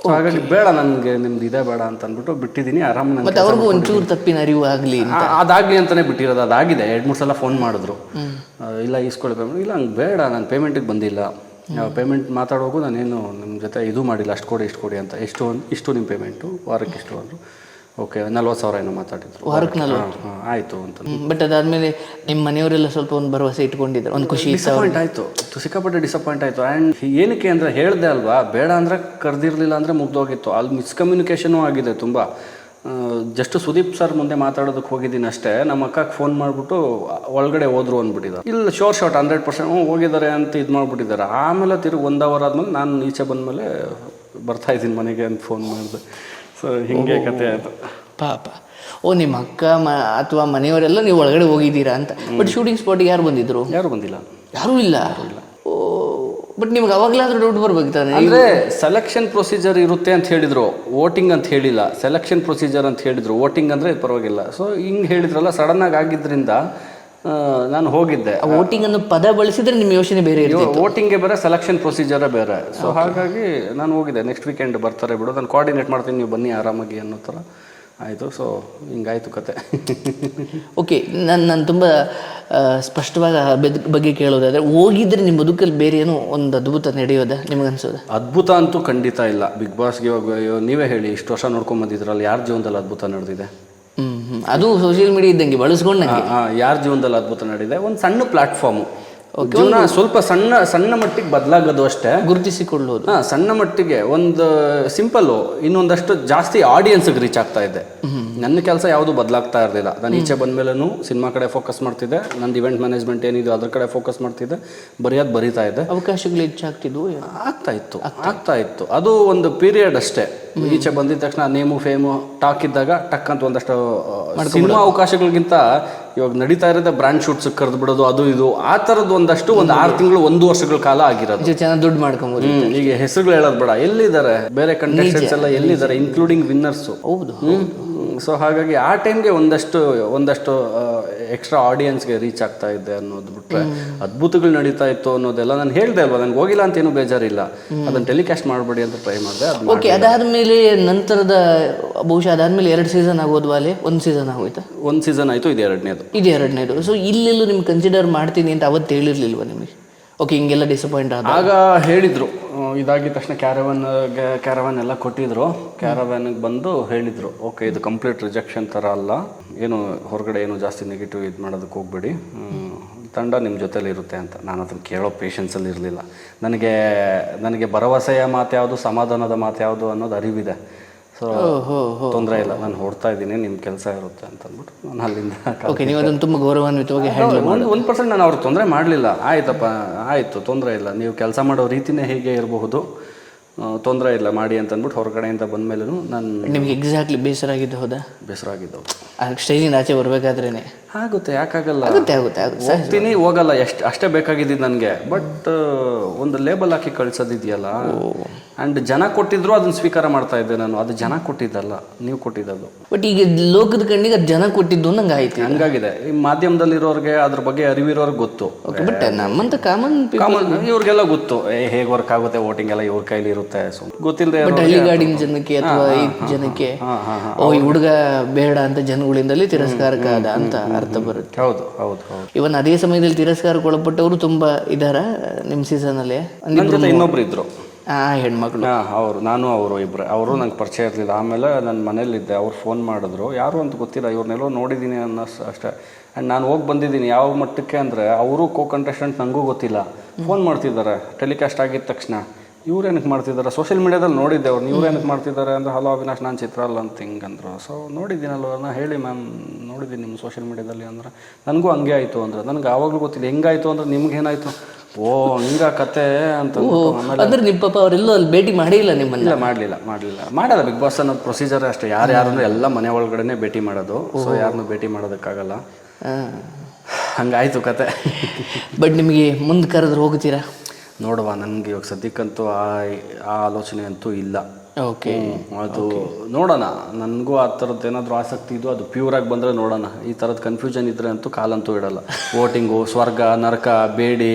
Speaker 1: ಸೊ ಹಾಗಾಗಿ ಬೇಡ ನನಗೆ ನಿಮ್ದು ಇದೇ ಬೇಡ ಅಂತ ಅಂದ್ಬಿಟ್ಟು ಬಿಟ್ಟಿದ್ದೀನಿ ಆರಾಮ
Speaker 2: ಮತ್ತೆ ಅವ್ರಿಗೂ ಒಂಚೂರು ತಪ್ಪಿನ ಅರಿವು ಆಗಲಿ
Speaker 1: ಅದಾಗಲಿ ಅಂತಲೇ ಬಿಟ್ಟಿರೋದು ಅದಾಗಿದೆ. ಎರಡು ಮೂರು ಸಲ ಫೋನ್ ಮಾಡಿದ್ರು. ಇಲ್ಲ ಈಸ್ಕೊಳ್ಬೇಕು ಇಲ್ಲ ಹಂಗೆ ಬೇಡ ನಾನು ಪೇಮೆಂಟಿಗೆ ಬಂದಿಲ್ಲ. ಪೇಮೆಂಟ್ ಮಾತಾಡೋಗು ನಾನೇನು ನಿಮ್ಮ ಜೊತೆ ಇದು ಮಾಡಿಲ್ಲ ಅಷ್ಟು ಕೊಡಿ ಇಷ್ಟು ಕೊಡಿ ಅಂತ. ಎಷ್ಟು ಇಷ್ಟು ನಿಮ್ಮ ಪೇಮೆಂಟು ವಾರಕ್ಕೆ ಇಷ್ಟು ಅಂದರು. ಓಕೆ ನಲ್ವತ್ತು ಸಾವಿರ ಏನೋ ಮಾತಾಡಿದ್ರು.
Speaker 2: ವಾರಕ್ಕೆ
Speaker 1: ನಲ್ವತ್ತು. ಹಾಂ ಆಯಿತು ಅಂತ.
Speaker 2: ಬಟ್ ಅದಾದಮೇಲೆ ನಿಮ್ಮ ಮನೆಯವರೆಲ್ಲ ಸ್ವಲ್ಪ ಒಂದು ಭರವಸೆ ಇಟ್ಕೊಂಡಿದ್ರು ಒಂದು ಖುಷಿ
Speaker 1: ಡಿಸಪಾಯಿಂಟ್ ಆಯಿತು. ಸಿಕ್ಕಾಪಟ್ಟೆ ಡಿಸಪಾಯಿಂಟ್ ಆಯಿತು. ಆ್ಯಂಡ್ ಏನಕ್ಕೆ ಅಂದರೆ ಹೇಳಿದೆ ಅಲ್ವಾ ಬೇಡ ಅಂದರೆ ಕರೆದಿರಲಿಲ್ಲ ಅಂದರೆ ಮುಗ್ದೋಗಿತ್ತು. ಅಲ್ಲಿ ಮಿಸ್ಕಮ್ಯುನಿಕೇಷನು ಆಗಿದೆ ತುಂಬ. ಜಸ್ಟ್ ಸುದೀಪ್ ಸರ್ ಮುಂದೆ ಮಾತಾಡೋದಕ್ಕೆ ಹೋಗಿದ್ದೀನಿ ಅಷ್ಟೇ. ನಮ್ಮ ಅಕ್ಕಗೆ ಫೋನ್ ಮಾಡಿಬಿಟ್ಟು ಒಳಗಡೆ ಹೋದ್ರು ಅಂದ್ಬಿಟ್ಟಿದ್ದಾರೆ. ಇಲ್ಲ ಶೋರ್ ಶಾರ್ಟ್ ಹಂಡ್ರೆಡ್ ಪರ್ಸೆಂಟ್ ಹ್ಞೂ ಹೋಗಿದ್ದಾರೆ ಅಂತ ಇದು ಮಾಡಿಬಿಟ್ಟಿದ್ದಾರೆ. ಆಮೇಲೆ ತಿರುಗಿ ಒಂದು ಅವರ್ ಆದಮೇಲೆ ನಾನು ಈಚೆ ಬಂದಮೇಲೆ ಬರ್ತಾ ಇದ್ದೀನಿ ಮನೆಗೆ ಅಂತ ಫೋನ್ ಮಾಡಿದೆ. ಸೊ ಹಿಂಗೆ ಕತೆ ಆಯಿತು.
Speaker 2: ಪಾಪ. ಓ ನಿಮ್ಮ ಅಕ್ಕ ಮ ಅಥವಾ ಮನೆಯವರೆಲ್ಲ ನೀವು ಒಳಗಡೆ ಹೋಗಿದ್ದೀರಾ ಅಂತ. ಬಟ್ ಶೂಟಿಂಗ್ ಸ್ಪಾಟಿಗೆ ಯಾರು ಬಂದಿದ್ರು?
Speaker 1: ಯಾರು ಬಂದಿಲ್ಲ.
Speaker 2: ಯಾರೂ ಇಲ್ಲ? ಓ ಬಟ್ ನಿಮ್ಗೆ ಅವಾಗಲಾದ್ರೂ ಡೌಟ್ ಬರ್ಬೇಕು ತಾನೆ?
Speaker 1: ಅಂದರೆ ಸೆಲೆಕ್ಷನ್ ಪ್ರೊಸೀಜರ್ ಇರುತ್ತೆ ಅಂತ ಹೇಳಿದ್ರು. ವೋಟಿಂಗ್ ಅಂತ ಹೇಳಿಲ್ಲ. ಸೆಲೆಕ್ಷನ್ ಪ್ರೊಸೀಜರ್ ಅಂತ ಹೇಳಿದ್ರು. ವೋಟಿಂಗ್ ಅಂದರೆ ಪರವಾಗಿಲ್ಲ. ಸೊ ಹಿಂಗೆ ಹೇಳಿದ್ರಲ್ಲ ಸಡನ್ನಾಗಿ ಆಗಿದ್ದರಿಂದ ನಾನು ಹೋಗಿದ್ದೆ.
Speaker 2: ವೋಟಿಂಗ್ ಅನ್ನು ಪದ ಬಳಸಿದ್ರೆ ನಿಮ್ಮ ಯೋಚನೆ ಬೇರೆ
Speaker 1: ವೋಟಿಂಗ್ಗೆ ಬೇರೆ ಸೆಲೆಕ್ಷನ್ ಪ್ರೊಸೀಜರೇ ಬೇರೆ. ಸೊ ಹಾಗಾಗಿ ನಾನು ಹೋಗಿದ್ದೆ. ನೆಕ್ಸ್ಟ್ ವೀಕೆಂಡ್ ಬರ್ತಾರೆ ಬಿಡು. ನಾನು ಕೋಆರ್ಡಿನೇಟ್ ಮಾಡ್ತೀನಿ. ನೀವು ಬನ್ನಿ ಆರಾಮಾಗಿ ಅನ್ನೋ ಥರ ಆಯಿತು. ಸೊ ಹಿಂಗಾಯಿತು ಕತೆ.
Speaker 2: ಓಕೆ ನಾನು ನಾನು ತುಂಬ ಸ್ಪಷ್ಟವಾದ ಬಗ್ಗೆ ಕೇಳೋದಾದ್ರೆ ಹೋಗಿದ್ರೆ ನಿಮ್ಮ ಬದುಕಲ್ಲಿ ಬೇರೆ ಏನೋ ಒಂದು ಅದ್ಭುತ ನಡೆಯೋದ? ನಿಮಗನ್ಸೋದ
Speaker 1: ಅದ್ಭುತ ಅಂತೂ ಖಂಡಿತ ಇಲ್ಲ. ಬಿಗ್ ಬಾಸ್ಗೆ ಇವಾಗ ನೀವೇ ಹೇಳಿ. ಇಷ್ಟು ವರ್ಷ ನೋಡ್ಕೊಂಡ್ಬಂದಿದ್ರಲ್ಲಿ ಯಾರ ಜೀವನದಲ್ಲಿ ಅದ್ಭುತ ನಡೆದಿದೆ?
Speaker 2: ಅದು ಸೋಷಿಯಲ್ ಮೀಡಿಯಾ ಇದ್ದಂಗೆ ಬಳಸ್ಕೊಂಡಂಗೆ.
Speaker 1: ಯಾರ ಜೀವನದಲ್ಲಿ ಅದ್ಭುತ ನಡೆದಿದೆ ಒಂದು ಸಣ್ಣ ಪ್ಲಾಟ್ಫಾರ್ಮು ಜೀವನ ಸ್ವಲ್ಪ ಸಣ್ಣ ಸಣ್ಣ ಮಟ್ಟಿಗೆ ಬದಲಾಗೋದು ಅಷ್ಟೇ.
Speaker 2: ಗುರುತಿಸಿಕೊಳ್ಳೋದು.
Speaker 1: ಹಾಂ ಸಣ್ಣ ಮಟ್ಟಿಗೆ ಒಂದು ಸಿಂಪಲ್ಲು ಇನ್ನೊಂದಷ್ಟು ಜಾಸ್ತಿ ಆಡಿಯನ್ಸ್ಗೆ ರೀಚ್ ಆಗ್ತಾ ಇದ್ದೆ ನನ್ನ ಕೆಲಸ ಯಾವುದು ಬದಲಾಗ್ತಾ ಇರಲಿಲ್ಲ. ನಾನು ಈಚೆ ಬಂದಮೇಲೂ ಸಿನಿಮಾ ಕಡೆ ಫೋಕಸ್ ಮಾಡ್ತಿದ್ದೆ. ನಂದು ಇವೆಂಟ್ ಮ್ಯಾನೇಜ್ಮೆಂಟ್ ಏನಿದೆ ಅದ್ರ ಕಡೆ ಫೋಕಸ್ ಮಾಡ್ತಿದ್ದೆ. ಬರೆಯೋದು ಬರಿತಾ ಇದ್ದೆ.
Speaker 2: ಅವಕಾಶಗಳು ಹೆಚ್ಚಾಗ್ತಿದ್ವು.
Speaker 1: ಆಗ್ತಾ ಇತ್ತು. ಆಗ್ತಾ ಇತ್ತು. ಅದು ಒಂದು ಪೀರಿಯಡ್ ಅಷ್ಟೇ. ಈಚೆ ಬಂದಿದ ತಕ್ಷಣ ನೇಮು ಫೇಮು ಟಾಕ್ ಇದ್ದಾಗ ಟಕ್ ಅಂತ ಒಂದಷ್ಟು ಸಿನಿಮಾ ಅವಕಾಶಗಳಿಗಿಂತ ಇವಾಗ ನಡೀತಾ ಇರೋದ ಬ್ರ್ಯಾಂಡ್ ಶೂಟ್ಸ್ ಕರೆದು ಬಿಡೋದು ಅದು ಇದು ಆ ಥರದ್ದು ಒಂದಷ್ಟು ಒಂದು ಆರು ತಿಂಗಳು ಒಂದು ವರ್ಷಗಳ ಕಾಲ ಆಗಿರೋದು.
Speaker 2: ಚೆನ್ನಾಗಿ ದುಡ್ಡು ಮಾಡ್ಕೊಬೋದು
Speaker 1: ಈಗ ಹೆಸರುಗಳು ಹೇಳೋದು ಬೇಡ ಎಲ್ಲಿದ್ದಾರೆ? ಬೇರೆ ಕಂಟೆಸ್ಟೆಂಟ್ಸ್ ಎಲ್ಲ ಎಲ್ಲಿದ್ದಾರೆ ಇನ್ಕ್ಲೂಡಿಂಗ್ ವಿನ್ನರ್ಸು
Speaker 2: ಹೌದು
Speaker 1: ಸೊ ಹಾಗಾಗಿ ಆ ಟೈಮ್ಗೆ ಒಂದಷ್ಟು ಒಂದಷ್ಟು ಎಕ್ಸ್ಟ್ರಾ ಆಡಿಯನ್ಸ್ಗೆ ರೀಚ್ ಆಗ್ತಾ ಇದೆ ಅನ್ನೋದು ಬಿಟ್ರೆ ಅದ್ಭುತಗಳು ನಡೀತಾ ಇತ್ತು ಅನ್ನೋದೆಲ್ಲ ನಾನು ಹೇಳ್ದೆ ಅಲ್ವಾ ನನಗೆ ಹೋಗಿಲ್ಲ ಅಂತ ಏನು ಬೇಜಾರಿಲ್ಲ. ಅದನ್ನ ಟೆಲಿಕಾಸ್ಟ್ ಮಾಡಬೇಡಿ ಅಂತ ಟ್ರೈ ಮಾಡಿದೆ
Speaker 2: ಓಕೆ ಅದಾದ್ಮೇಲೆ ನಂತರದ ಬಹುಶಃ ಅದಾದ್ಮೇಲೆ ಎರಡು ಸೀಸನ್ ಆಗೋದ್ವಾ ಅಲ್ಲಿ? ಒಂದು ಸೀಸನ್ ಆಗೋಯ್ತಾ?
Speaker 1: ಒಂದು ಸೀಸನ್ ಆಯಿತು ಇದು ಎರಡನೇದು.
Speaker 2: ಇದು ಎರಡನೇದು. ಸೊ ಇಲ್ಲೆಲ್ಲೂ ನಿಮ್ಗೆ ಕನ್ಸಿಡರ್ ಮಾಡ್ತೀನಿ ಅಂತ ಅವತ್ತು ಹೇಳಿರ್ಲಿಲ್ವ ನಿಮಗೆ? ಓಕೆ ಹಿಂಗೆಲ್ಲ ಡಿಸಪಾಯಿಂಟ್ ಆದ
Speaker 1: ಆಗ ಹೇಳಿದರು. ಇದಾಗಿದ ತಕ್ಷಣ ಕ್ಯಾರವನ್ ಕ್ಯಾರವನ್ ಎಲ್ಲ ಕೊಟ್ಟಿದ್ರು. ಕ್ಯಾರವ್ಯಾನಿಗೆ ಬಂದು ಹೇಳಿದರು. ಓಕೆ ಇದು ಕಂಪ್ಲೀಟ್ ರಿಜೆಕ್ಷನ್ ಥರ ಅಲ್ಲ. ಏನು, ಹೊರಗಡೆ ಏನು ಜಾಸ್ತಿ ನೆಗೆಟಿವ್ ಇದು ಮಾಡೋದಕ್ಕೆ ಹೋಗ್ಬೇಡಿ. ತಂಡ ನಿಮ್ಮ ಜೊತೇಲಿ ಇರುತ್ತೆ ಅಂತ. ನಾನು ಅದನ್ನು ಕೇಳೋ ಪೇಷನ್ಸಲ್ಲಿ ಇರಲಿಲ್ಲ. ನನಗೆ ನನಗೆ ಭರವಸೆಯ ಮಾತು ಯಾವುದು, ಸಮಾಧಾನದ ಮಾತು ಯಾವುದು ಅನ್ನೋದು ಅರಿವಿದೆ. ಸೊ ತೊಂದರೆ ಇಲ್ಲ ನಾನು ಹೊಡ್ತಾ ಇದ್ದೀನಿ ನಿಮ್ಮ ಕೆಲಸ ಇರುತ್ತೆ ಅಂತ ಅಂದ್ಬಿಟ್ಟು ನಾನು ಅಲ್ಲಿಂದ
Speaker 2: ಓಕೆ ನೀವು ಅದನ್ನು ತುಂಬ ಗೌರವಾನ್ವಿತವಾಗಿ
Speaker 1: ಒಂದು ಒಂದು ಪರ್ಸೆಂಟ್ ನಾನು ಅವ್ರಿಗೆ ತೊಂದರೆ ಮಾಡಲಿಲ್ಲ. ಆಯ್ತಪ್ಪ ಆಯಿತು ತೊಂದರೆ ಇಲ್ಲ. ನೀವು ಕೆಲಸ ಮಾಡೋ ರೀತಿನೇ ಹೇಗೆ ಇರಬಹುದು ತೊಂದರೆ ಇಲ್ಲ ಮಾಡಿ ಅಂತ ಅಂದ್ಬಿಟ್ಟು ಹೊರಗಡೆಯಿಂದ ಬಂದಮೇಲೂ ನಾನು
Speaker 2: ನಿಮ್ಗೆ ಎಕ್ಸಾಕ್ಟ್ಲಿ ಬೇಸರ ಆಗಿದ್ದು ಹೌದಾ?
Speaker 1: ಬೇಸರ ಆಗಿದ್ದು
Speaker 2: ಆ ಸ್ಟೇಜಿಂದ ಆಚೆ ಬರಬೇಕಾದ್ರೇನೆ.
Speaker 1: ಆಗುತ್ತೆ ಯಾಕಾಗಲ್ಲ?
Speaker 2: ಆಗುತ್ತೆ ಆಗುತ್ತೆ ಆಗುತ್ತೆ. ಸರ್
Speaker 1: ಹೋಗ್ತೀನಿ ಹೋಗಲ್ಲ ಎಷ್ಟು ಅಷ್ಟೇ ಬೇಕಾಗಿದ್ದು ನನಗೆ. ಬಟ್ ಒಂದು ಲೇಬಲ್ ಹಾಕಿ ಕಳ್ಸೋದಿದೆಯಲ್ಲ? ಆ್ಯಂಡ್ ಜನ ಕೊಟ್ಟಿದ್ರು ಅದನ್ನ ಸ್ವೀಕಾರ ಮಾಡ್ತಾ ಇದ್ದೆ ನಾನು. ಅದು ಜನ ಕೊಟ್ಟಿದ್ದಲ್ಲ ನೀವು ಕೊಟ್ಟಿದ್ದದು
Speaker 2: ಬಟ್ ಈಗ ಲೋಕದ ಕಣ್ಣಿಗೆ ಅದು ಜನ ಕೊಟ್ಟಿದ್ದು ನಂಗೆ ಆಯ್ತು
Speaker 1: ಹಂಗಾಗಿದೆ. ಈ ಮಾಧ್ಯಮದಲ್ಲಿರೋರಿಗೆ ಅದ್ರ ಬಗ್ಗೆ ಅರಿವಿರೋರ್ಗೆ ಗೊತ್ತು.
Speaker 2: ಬಟ್ ನಮ್ಮಂತ ಕಾಮನ್
Speaker 1: ಕಾಮನ್ ಇವ್ರಿಗೆಲ್ಲ ಗೊತ್ತು. ಏ ಹೇಗೆ ವರ್ಕ್ ಆಗುತ್ತೆ ವೋಟಿಂಗ್ ಎಲ್ಲ ಇವ್ರ ಕೈಲಿ ಇರುತ್ತೆ ಸೊ ಗೊತ್ತಿಲ್ಲದೆ
Speaker 2: ಬಟ್ ಹಳ್ಳಿಗಾಡಿನ ಜನಕ್ಕೆ ಅಥವಾ ಈ ಜನಕ್ಕೆ ಓ ಈ ಹುಡುಗ ಬೇಡ ಅಂತ ಜನಗಳಿಂದಲೇ ತಿರಸ್ಕಾರಕ್ಕಾದ ಅಂತ ಅರ್ಥ ಬರುತ್ತೆ.
Speaker 1: ಹೌದು ಹೌದು ಹೌದು.
Speaker 2: ಇವನ್ ಅದೇ ಸಮಯದಲ್ಲಿ ತಿರಸ್ಕಾರಕ್ಕೆ ಒಳಪಟ್ಟವರು ತುಂಬಾ ಇದಾರ ನಿಮ್ಮ ಸೀಸನಲ್ಲಿ?
Speaker 1: ನನ್ನ ಜೊತೆ ಇನ್ನೊಬ್ರು ಇದ್ರು
Speaker 2: ಆ ಹೆಣ್ಮಕ್ಳು.
Speaker 1: ಅವ್ರು ಅವರು ನಾನು ಅವರು ಇಬ್ರು. ಅವರು ನಂಗೆ ಪರಿಚಯ ಇರಲಿಲ್ಲ. ಆಮೇಲೆ ನನ್ನ ಮನೇಲಿದ್ದೆ ಅವ್ರು ಫೋನ್ ಮಾಡಿದ್ರು. ಯಾರು ಅಂತ ಗೊತ್ತಿಲ್ಲ. ಇವ್ರನ್ನೆಲ್ಲೋ ನೋಡಿದ್ದೀನಿ ಅನ್ನೋ ಅಷ್ಟೇ. ಆ್ಯಂಡ್ ನಾನು ಹೋಗಿ ಬಂದಿದ್ದೀನಿ. ಯಾವ ಮಟ್ಟಕ್ಕೆ ಅಂದರೆ ಅವರು ಕೋ ಕಂಟೆಸ್ಟೆಂಟ್ ನನಗೂ ಗೊತ್ತಿಲ್ಲ. ಫೋನ್ ಮಾಡ್ತಿದ್ದಾರೆ. ಟೆಲಿಕಾಸ್ಟ್ ಆಗಿದ ತಕ್ಷಣ. ಇವ್ರು ಏನಕ್ಕೆ ಮಾಡ್ತಿದ್ದಾರೆ ಸೋಷಿಯಲ್ ಮೀಡಿಯಾದಲ್ಲಿ ನೋಡಿದ್ದೆ ಅವ್ರು ನೀವು ಏನಕ್ಕೆ ಮಾಡ್ತಿದ್ದಾರೆ ಅಂದ್ರೆ ಹಲೋ ಅವಿನಾಶ್ ನಾನು ಚಿತ್ರ ಅಲ್ಲ ಅಂತ ಹಿಂಗಂದ್ರು ಸೊ ನೋಡಿದ್ದೀನಲ್ವ? ನಾನು ಹೇಳಿ ಮ್ಯಾಮ್ ನೋಡಿದ್ದೀನಿ ನಿಮ್ಮ ಸೋಷಿಯಲ್ ಮೀಡಿಯಾದಲ್ಲಿ ಅಂದ್ರೆ. ನನಗೂ ಹಂಗೆ ಆಯಿತು ಅಂದ್ರೆ. ನನಗೆ ಆವಾಗಲೂ ಗೊತ್ತಿಲ್ಲ. ಹೆಂಗಾಯ್ತು ಅಂದ್ರೆ ನಿಮ್ಗೆ ಏನಾಯಿತು? ಓ ಹಿಂಗ ಕತೆ ಅಂತ
Speaker 2: ಅಂದ್ರೆ ನಿಮ್ಮ ಪಾಪ ಅವರೆಲ್ಲೂ ಅಲ್ಲಿ ಭೇಟಿ ಮಾಡಿಲ್ಲ ಇಲ್ಲ ನಿಮ್ಮನ್ನ
Speaker 1: ಮಾಡಲಿಲ್ಲ ಮಾಡಲಿಲ್ಲ. ಮಾಡಲ್ಲ ಬಿಗ್ ಬಾಸ್ ಅನ್ನೋದು ಪ್ರೊಸೀಜರ್ ಅಷ್ಟೇ. ಯಾರು ಯಾರನ್ನು ಎಲ್ಲ ಮನೆ ಒಳಗಡೆನೆ ಭೇಟಿ ಮಾಡೋದು. ಸೊ ಯಾರನ್ನೂ ಭೇಟಿ ಮಾಡೋದಕ್ಕಾಗಲ್ಲ. ಹಂಗಾಯ್ತು ಕತೆ.
Speaker 2: ಬಟ್ ನಿಮಗೆ ಮುಂದೆ ಕರೆದ್ರೆ ಹೋಗ್ತೀರಾ
Speaker 1: ನೋಡುವ. ನನಗೆ ಇವಾಗ ಸದ್ಯಕ್ಕಂತೂ ಆ ಆ ಆಲೋಚನೆ ಅಂತೂ ಇಲ್ಲ.
Speaker 2: ಓಕೆ
Speaker 1: ಅದು ನೋಡೋಣ. ನನಗೂ ಆ ಥರದ್ದು ಏನಾದರೂ ಆಸಕ್ತಿ ಇದು ಅದು ಪ್ಯೂರಾಗಿ ಬಂದರೆ ನೋಡೋಣ. ಈ ಥರದ ಕನ್ಫ್ಯೂಷನ್ ಇದ್ದರೆ ಅಂತೂ ಕಾಲಂತೂ ಇಡಲ್ಲ. ವೋಟಿಂಗು ಸ್ವರ್ಗ ನರಕ ಬೇಡಿ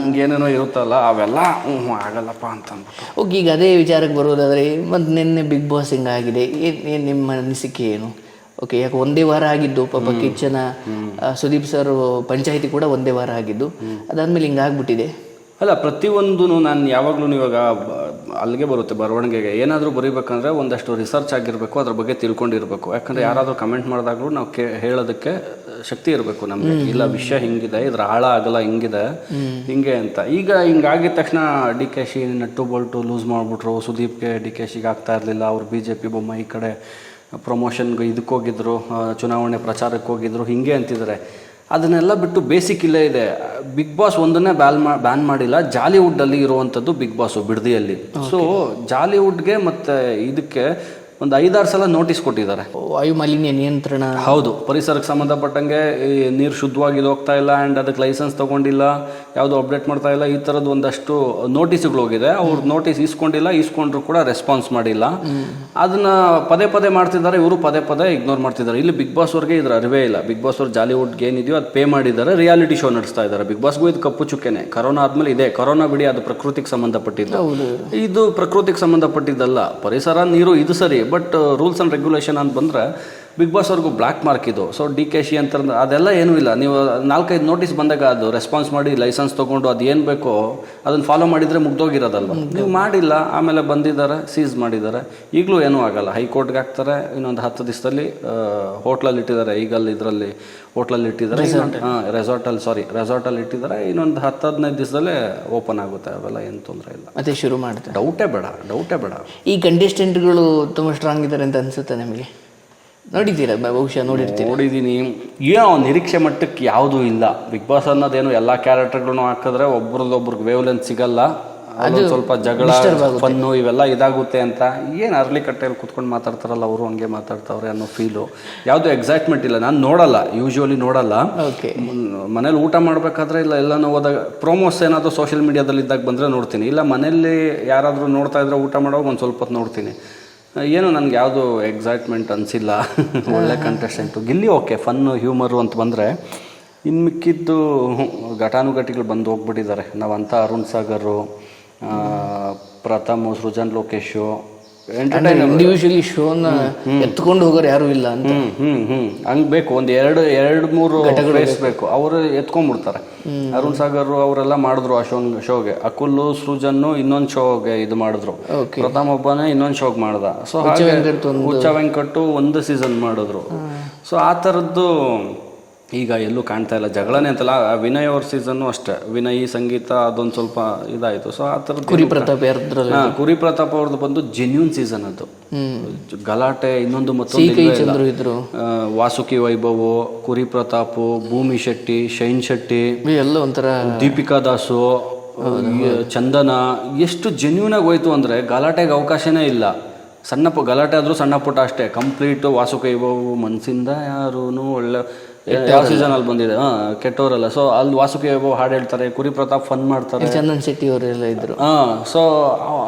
Speaker 1: ಹಿಂಗೇನೇನೋ ಇರುತ್ತಲ್ಲ ಅವೆಲ್ಲ ಹ್ಞೂ ಆಗಲ್ಲಪ್ಪ ಅಂತ
Speaker 2: ಓಕೆ ಈಗ ಅದೇ ವಿಚಾರಕ್ಕೆ ಬರೋದಾದ್ರೆ ಮತ್ತು ನಿನ್ನೆ ಬಿಗ್ ಬಾಸ್ ಹಿಂಗಾಗಿದೆ ಏನು ಏನು ನಿಮ್ಮ ಅನಿಸಿಕೆ ಏನು? ಓಕೆ ಯಾಕೆ ಒಂದೇ ವಾರ ಆಗಿದ್ದು ಪಾಪ ಕಿಚ್ಚನ ಸುದೀಪ್ ಸರ್ ಪಂಚಾಯಿತಿ ಕೂಡ ಒಂದೇ ವಾರ ಆಗಿದ್ದು. ಅದಾದ್ಮೇಲೆ ಹಿಂಗಾಗ್ಬಿಟ್ಟಿದೆ
Speaker 1: ಅಲ್ಲ ಪ್ರತಿಯೊಂದು ನಾನು ಯಾವಾಗಲೂ ಇವಾಗ ಅಲ್ಲಿಗೆ ಬರುತ್ತೆ ಬರವಣಿಗೆಗೆ. ಏನಾದರೂ ಬರೀಬೇಕಂದ್ರೆ ಒಂದಷ್ಟು ರಿಸರ್ಚ್ ಆಗಿರಬೇಕು ಅದ್ರ ಬಗ್ಗೆ ತಿಳ್ಕೊಂಡಿರಬೇಕು. ಯಾಕಂದ್ರೆ ಯಾರಾದರೂ ಕಮೆಂಟ್ ಮಾಡಿದಾಗಲೂ ನಾವು ಕೇ ಹೇಳೋದಕ್ಕೆ ಶಕ್ತಿ ಇರಬೇಕು ನಮಗೆ. ಇಲ್ಲ ವಿಷಯ ಹಿಂಗಿದೆ ಇದ್ರ ಆಳ ಆಗಲ್ಲ ಹಿಂಗಿದೆ ಹಿಂಗೆ ಅಂತ. ಈಗ ಹಿಂಗಾಗಿದ ತಕ್ಷಣ D K Shi nut bolt loose ಮಾಡಿಬಿಟ್ರು. ಸುದೀಪ್ಗೆ ಡಿ ಕೆ ಶಿಗೆ ಆಗ್ತಾ ಇರಲಿಲ್ಲ. ಅವ್ರು ಬಿ ಜೆ ಪಿ ಬೊಮ್ಮ ಈ ಕಡೆ ಪ್ರಮೋಷನ್ಗೆ ಇದಕ್ಕೆ ಹೋಗಿದ್ರು ಚುನಾವಣೆ ಪ್ರಚಾರಕ್ಕೆ ಹೋಗಿದ್ರು ಹಿಂಗೆ ಅಂತಿದ್ದಾರೆ. ಅದನ್ನೆಲ್ಲ ಬಿಟ್ಟು ಬೇಸಿಕ್ ಇಲ್ಲೇ ಇದೆ. ಬಿಗ್ ಬಾಸ್ ಒಂದನ್ನೇ ಬ್ಯಾನ್ ಮಾ ಬ್ಯಾನ್ ಮಾಡಿಲ್ಲ. ಜಾಲಿವುಡ್ಡಲ್ಲಿ ಇರುವಂಥದ್ದು ಬಿಗ್ ಬಾಸು ಬಿಡದಿಯಲ್ಲಿ. ಸೊ ಜಾಲಿವುಡ್ಗೆ ಮತ್ತು ಇದಕ್ಕೆ ಒಂದು ಐದಾರು ಸಲ ನೋಟಿಸ್ ಕೊಟ್ಟಿದ್ದಾರೆ.
Speaker 2: ವಾಯು ಮಾಲಿನ್ಯ ನಿಯಂತ್ರಣ.
Speaker 1: ಹೌದು ಪರಿಸರಕ್ಕೆ ಸಂಬಂಧಪಟ್ಟಂಗೆ ಈ ನೀರು ಶುದ್ಧವಾಗಿ ಹೋಗ್ತಾ ಇಲ್ಲ ಆ್ಯಂಡ್ ಅದಕ್ಕೆ ಲೈಸೆನ್ಸ್ ತೊಗೊಂಡಿಲ್ಲ ಯಾವುದು ಅಪ್ಡೇಟ್ ಮಾಡ್ತಾ ಇಲ್ಲ ಈ ಥರದ್ದು ಒಂದಷ್ಟು ನೋಟಿಸ್ಗಳು ಹೋಗಿದೆ. ಅವ್ರು ನೋಟಿಸ್ ಇಸ್ಕೊಂಡಿಲ್ಲ ಇಸ್ಕೊಂಡ್ರು ಕೂಡ ರೆಸ್ಪಾನ್ಸ್ ಮಾಡಿಲ್ಲ. ಅದನ್ನ ಪದೇ ಪದೇ ಮಾಡ್ತಿದ್ದಾರೆ ಇವರು ಪದೇ ಪದೇ ಇಗ್ನೋರ್ ಮಾಡ್ತಿದ್ದಾರೆ. ಇಲ್ಲಿ ಬಿಗ್ ಬಾಸ್ ಅವ್ರಿಗೆ ಇದ್ರ ಅರಿವೇ ಇಲ್ಲ. ಬಿಗ್ ಬಾಸ್ ಅವ್ರು ಜಾಲಿವುಡ್ಗೆ ಏನಿದೆಯೋ ಅದು ಪೇ ಮಾಡಿದ್ದಾರೆ ರಿಯಾಲಿಟಿ ಶೋ ನಡೆಸ್ತಾ ಇದ್ದಾರೆ. ಬಿಗ್ ಬಾಸ್ಗೂ ಇದು ಕಪ್ಪು ಚುಕ್ಕೆನೆ. ಕರೋನಾ ಆದ್ಮೇಲೆ ಇದೆ. ಕರೋನಾ ಬಿಡಿ ಅದು ಪ್ರಕೃತಿಗೆ ಸಂಬಂಧಪಟ್ಟಿದ್ದು. ಇದು ಪ್ರಕೃತಿಗೆ ಸಂಬಂಧಪಟ್ಟಿದ್ದಲ್ಲ. ಪರಿಸರ ನೀರು ಇದು ಸರಿ. ಬಟ್ ರೂಲ್ಸ್ ಆ್ಯಂಡ್ ರೆಗ್ಯುಲೇಷನ್ ಅಂತ ಬಂದರೆ ಬಿಗ್ ಬಾಸ್ ಅವ್ರಿಗೂ ಬ್ಲ್ಯಾಕ್ ಮಾರ್ಕ್ ಇದು. ಸೊ ಡಿ ಕೆ ಶಿ ಅಂತ ಅದೆಲ್ಲ ಏನೂ ಇಲ್ಲ. ನೀವು ನಾಲ್ಕೈದು ನೋಟಿಸ್ ಬಂದಾಗ ಅದು ರೆಸ್ಪಾನ್ಸ್ ಮಾಡಿ ಲೈಸೆನ್ಸ್ ತೊಗೊಂಡು ಅದು ಏನು ಬೇಕೋ ಅದನ್ನು ಫಾಲೋ ಮಾಡಿದರೆ ಮುಗ್ದೋಗಿರೋದಲ್ವ? ನೀವು ಮಾಡಿಲ್ಲ ಆಮೇಲೆ ಬಂದಿದ್ದಾರೆ ಸೀಸ್ ಮಾಡಿದ್ದಾರೆ. ಈಗಲೂ ಏನೂ ಆಗಲ್ಲ. ಹೈಕೋರ್ಟ್ಗೆ ಹಾಕ್ತಾರೆ ಇನ್ನೊಂದು ಹತ್ತು ದಿವಸದಲ್ಲಿ ಹೋಟ್ಲಲ್ಲಿ ಇಟ್ಟಿದ್ದಾರೆ. ಈಗಲ್ಲಿ ಇದರಲ್ಲಿ ಹೋಟ್ಲಲ್ಲಿ ಇಟ್ಟಿದ್ದಾರೆ. ಹಾಂ ರೆಸಾರ್ಟಲ್ಲಿ ಸಾರಿ ರೆಸಾರ್ಟಲ್ಲಿ ಇಟ್ಟಿದ್ದಾರೆ. ಇನ್ನೊಂದು ಹತ್ತು ಹದಿನೈದು ದಿವಸದಲ್ಲೇ ಓಪನ್ ಆಗುತ್ತೆ. ಅವೆಲ್ಲ ಏನು ತೊಂದರೆ ಇಲ್ಲ.
Speaker 2: ಅದೇ ಶುರು ಮಾಡ್ತಾರೆ.
Speaker 1: ಡೌಟೇ ಬೇಡ ಡೌಟೇ ಬೇಡ.
Speaker 2: ಈ ಕಂಟೆಸ್ಟೆಂಟ್ಗಳು ತುಂಬ ಸ್ಟ್ರಾಂಗ್ ಇದ್ದಾರೆ ಅಂತ ಅನಿಸುತ್ತೆ ನಿಮಗೆ? ನೋಡಿದ್ದೀರಾ? ಬಹುಶಃ ನೋಡಿರ್ತೀನಿ
Speaker 1: ನೋಡಿದ್ದೀನಿ. ಏನೋ ನಿರೀಕ್ಷೆ ಮಟ್ಟಕ್ಕೆ ಯಾವುದೂ ಇಲ್ಲ. ಬಿಗ್ ಬಾಸ್ ಅನ್ನೋದೇನು ಎಲ್ಲ ಕ್ಯಾರೆಕ್ಟರ್ಗಳನ್ನು ಹಾಕಿದ್ರೆ ಒಬ್ರದ್ದೊಬ್ರಿಗೆ ವೇವ್ಲೆನ್ ಸಿಗಲ್ಲ. ಅದು ಸ್ವಲ್ಪ ಜಗಳ ಫನ್ನು ಇವೆಲ್ಲ ಇದಾಗುತ್ತೆ ಅಂತ. ಏನು ಅರ್ಲಿ ಕಟ್ಟೆಯಲ್ಲಿ ಕುತ್ಕೊಂಡು ಮಾತಾಡ್ತಾರಲ್ಲ ಅವರು ಹಂಗೆ ಮಾತಾಡ್ತಾವ್ರೆ ಅನ್ನೋ ಫೀಲು ಯಾವುದೂ ಎಕ್ಸೈಟ್ಮೆಂಟ್ ಇಲ್ಲ. ನಾನು ನೋಡಲ್ಲ. ಯೂಶುವಲಿ ನೋಡಲ್ಲ.
Speaker 2: ಓಕೆ
Speaker 1: ಮನೇಲಿ ಊಟ ಮಾಡಬೇಕಾದ್ರೆ ಇಲ್ಲ ಎಲ್ಲನೂ ಹೋದಾಗ ಪ್ರೋಮೋಸ್ ಏನಾದರೂ ಸೋಷಿಯಲ್ ಮೀಡಿಯಾದಲ್ಲಿ ಇದ್ದಾಗ ಬಂದರೆ ನೋಡ್ತೀನಿ. ಇಲ್ಲ ಮನೇಲಿ ಯಾರಾದರೂ ನೋಡ್ತಾ ಇದ್ರೆ ಊಟ ಮಾಡೋವಾಗ ಒಂದು ಸ್ವಲ್ಪ ಹೊತ್ತು ನೋಡ್ತೀನಿ. ಏನು ನನಗೆ ಯಾವುದು ಎಕ್ಸೈಟ್ಮೆಂಟ್ ಅನಿಸಿಲ್ಲ. ಒಳ್ಳೆ contestant Gilli okay fun humour ಅಂತ ಬಂದರೆ ಇನ್ನು ಮಿಕ್ಕಿದ್ದು ಘಟಾನುಘಟಿಗಳು ಬಂದು ಹೋಗ್ಬಿಟ್ಟಿದ್ದಾರೆ. ನಾವಂತ ಅರುಣ್ ಸಾಗರು ಪ್ರಥಮ್ ಸೃಜನ್ ಲೋಕೇಶು
Speaker 2: ಇಂಡಿವಿಜುವಲಿ ಶೋನ ಎತ್ಕೊಂಡು ಹೋಗೋರು ಯಾರು ಇಲ್ಲ ಅಂತ.
Speaker 1: ಹ್ಮ್ ಹ್ಮ್ ಹಂಗ್ ಬೇಕು. ಒಂದ್ ಎರಡು ಎರಡು ಮೂರು ಬೇಕು. ಅವರು ಎತ್ಕೊಂಡ್ಬಿಡ್ತಾರೆ. ಅರುಣ್ ಸಾಗರ್ ಅವರೆಲ್ಲ ಮಾಡಿದ್ರು ಆ ಶೋ ಶೋಗೆ ಅಕುಲ್ ಸೃಜನ್ನು ಇನ್ನೊಂದ್ ಶೋಗೆ ಇದು ಮಾಡಿದ್ರು. ಪ್ರಥಮ ಒಬ್ಬನೇ ಇನ್ನೊಂದ್ ಶೋಗ್ ಮಾಡ್ದ. ಸೊ ಹುಚ್ಚ ವೆಂಕಟ್ಟು ಒಂದು ಸೀಸನ್ ಮಾಡಿದ್ರು. ಸೊ ಆ ಥರದ್ದು ಈಗ ಎಲ್ಲೂ ಕಾಣ್ತಾ ಇಲ್ಲ. ಜಗಳನೇ ಅಂತಲ್ಲ ವಿನಯ್ ಅವ್ರ ಸೀಸನ್ನು ಅಷ್ಟೇ. ವಿನಯ್ ಸಂಗೀತ ಅದೊಂದು ಸ್ವಲ್ಪ ಇದಾಯಿತು. ಸೊ ಆ ಥರ
Speaker 2: ಕುರಿ ಪ್ರತಾಪ್
Speaker 1: ಹಾಂ ಕುರಿ ಪ್ರತಾಪ್ ಅವ್ರದ್ದು ಬಂದು ಜೆನ್ಯೂನ್ ಸೀಸನ್ ಅದು. ಗಲಾಟೆ ಇನ್ನೊಂದು.
Speaker 2: ಚಂದ್ರು ಇದ್ರು.
Speaker 1: ವಾಸುಕಿ ವೈಭವ್ ಕುರಿ ಪ್ರತಾಪ್ ಭೂಮಿ ಶೆಟ್ಟಿ ಶೈನ್ ಶೆಟ್ಟಿ
Speaker 2: ಎಲ್ಲ ಒಂಥರ
Speaker 1: ದೀಪಿಕಾ ದಾಸು ಚಂದನ ಎಷ್ಟು ಜೆನ್ಯೂನ್ ಆಗಿ ಹೋಯ್ತು ಅಂದರೆ ಗಲಾಟೆಗೆ ಅವಕಾಶನೇ ಇಲ್ಲ. ಸಣ್ಣ ಪು ಗಲಾಟೆ ಆದರೂ ಸಣ್ಣ ಪುಟ್ಟ ಅಷ್ಟೇ. ಕಂಪ್ಲೀಟ್ ವಾಸುಕಿ ವೈಭವ್ ಯಾರೂ ಯಾರೂನು ಒಳ್ಳೆ ಯಾವ ಸೀಸನ್ ಅಲ್ಲಿ ಬಂದಿದೆ? ಹಾ ಕೆಟ್ಟವರಲ್ಲ. ಸೊ ಅಲ್ಲಿ ವಾಸುಕಿ ವೈಭವ್ ಹಾಡು ಹೇಳ್ತಾರೆ ಕುರಿ ಪ್ರತಾಪ್ ಫನ್ ಮಾಡ್ತಾರೆ
Speaker 2: ಚಂದನ್ ಶೆಟ್ಟಿ ಅವರೆಲ್ಲ ಇದ್ರು.
Speaker 1: ಹಾಂ ಸೊ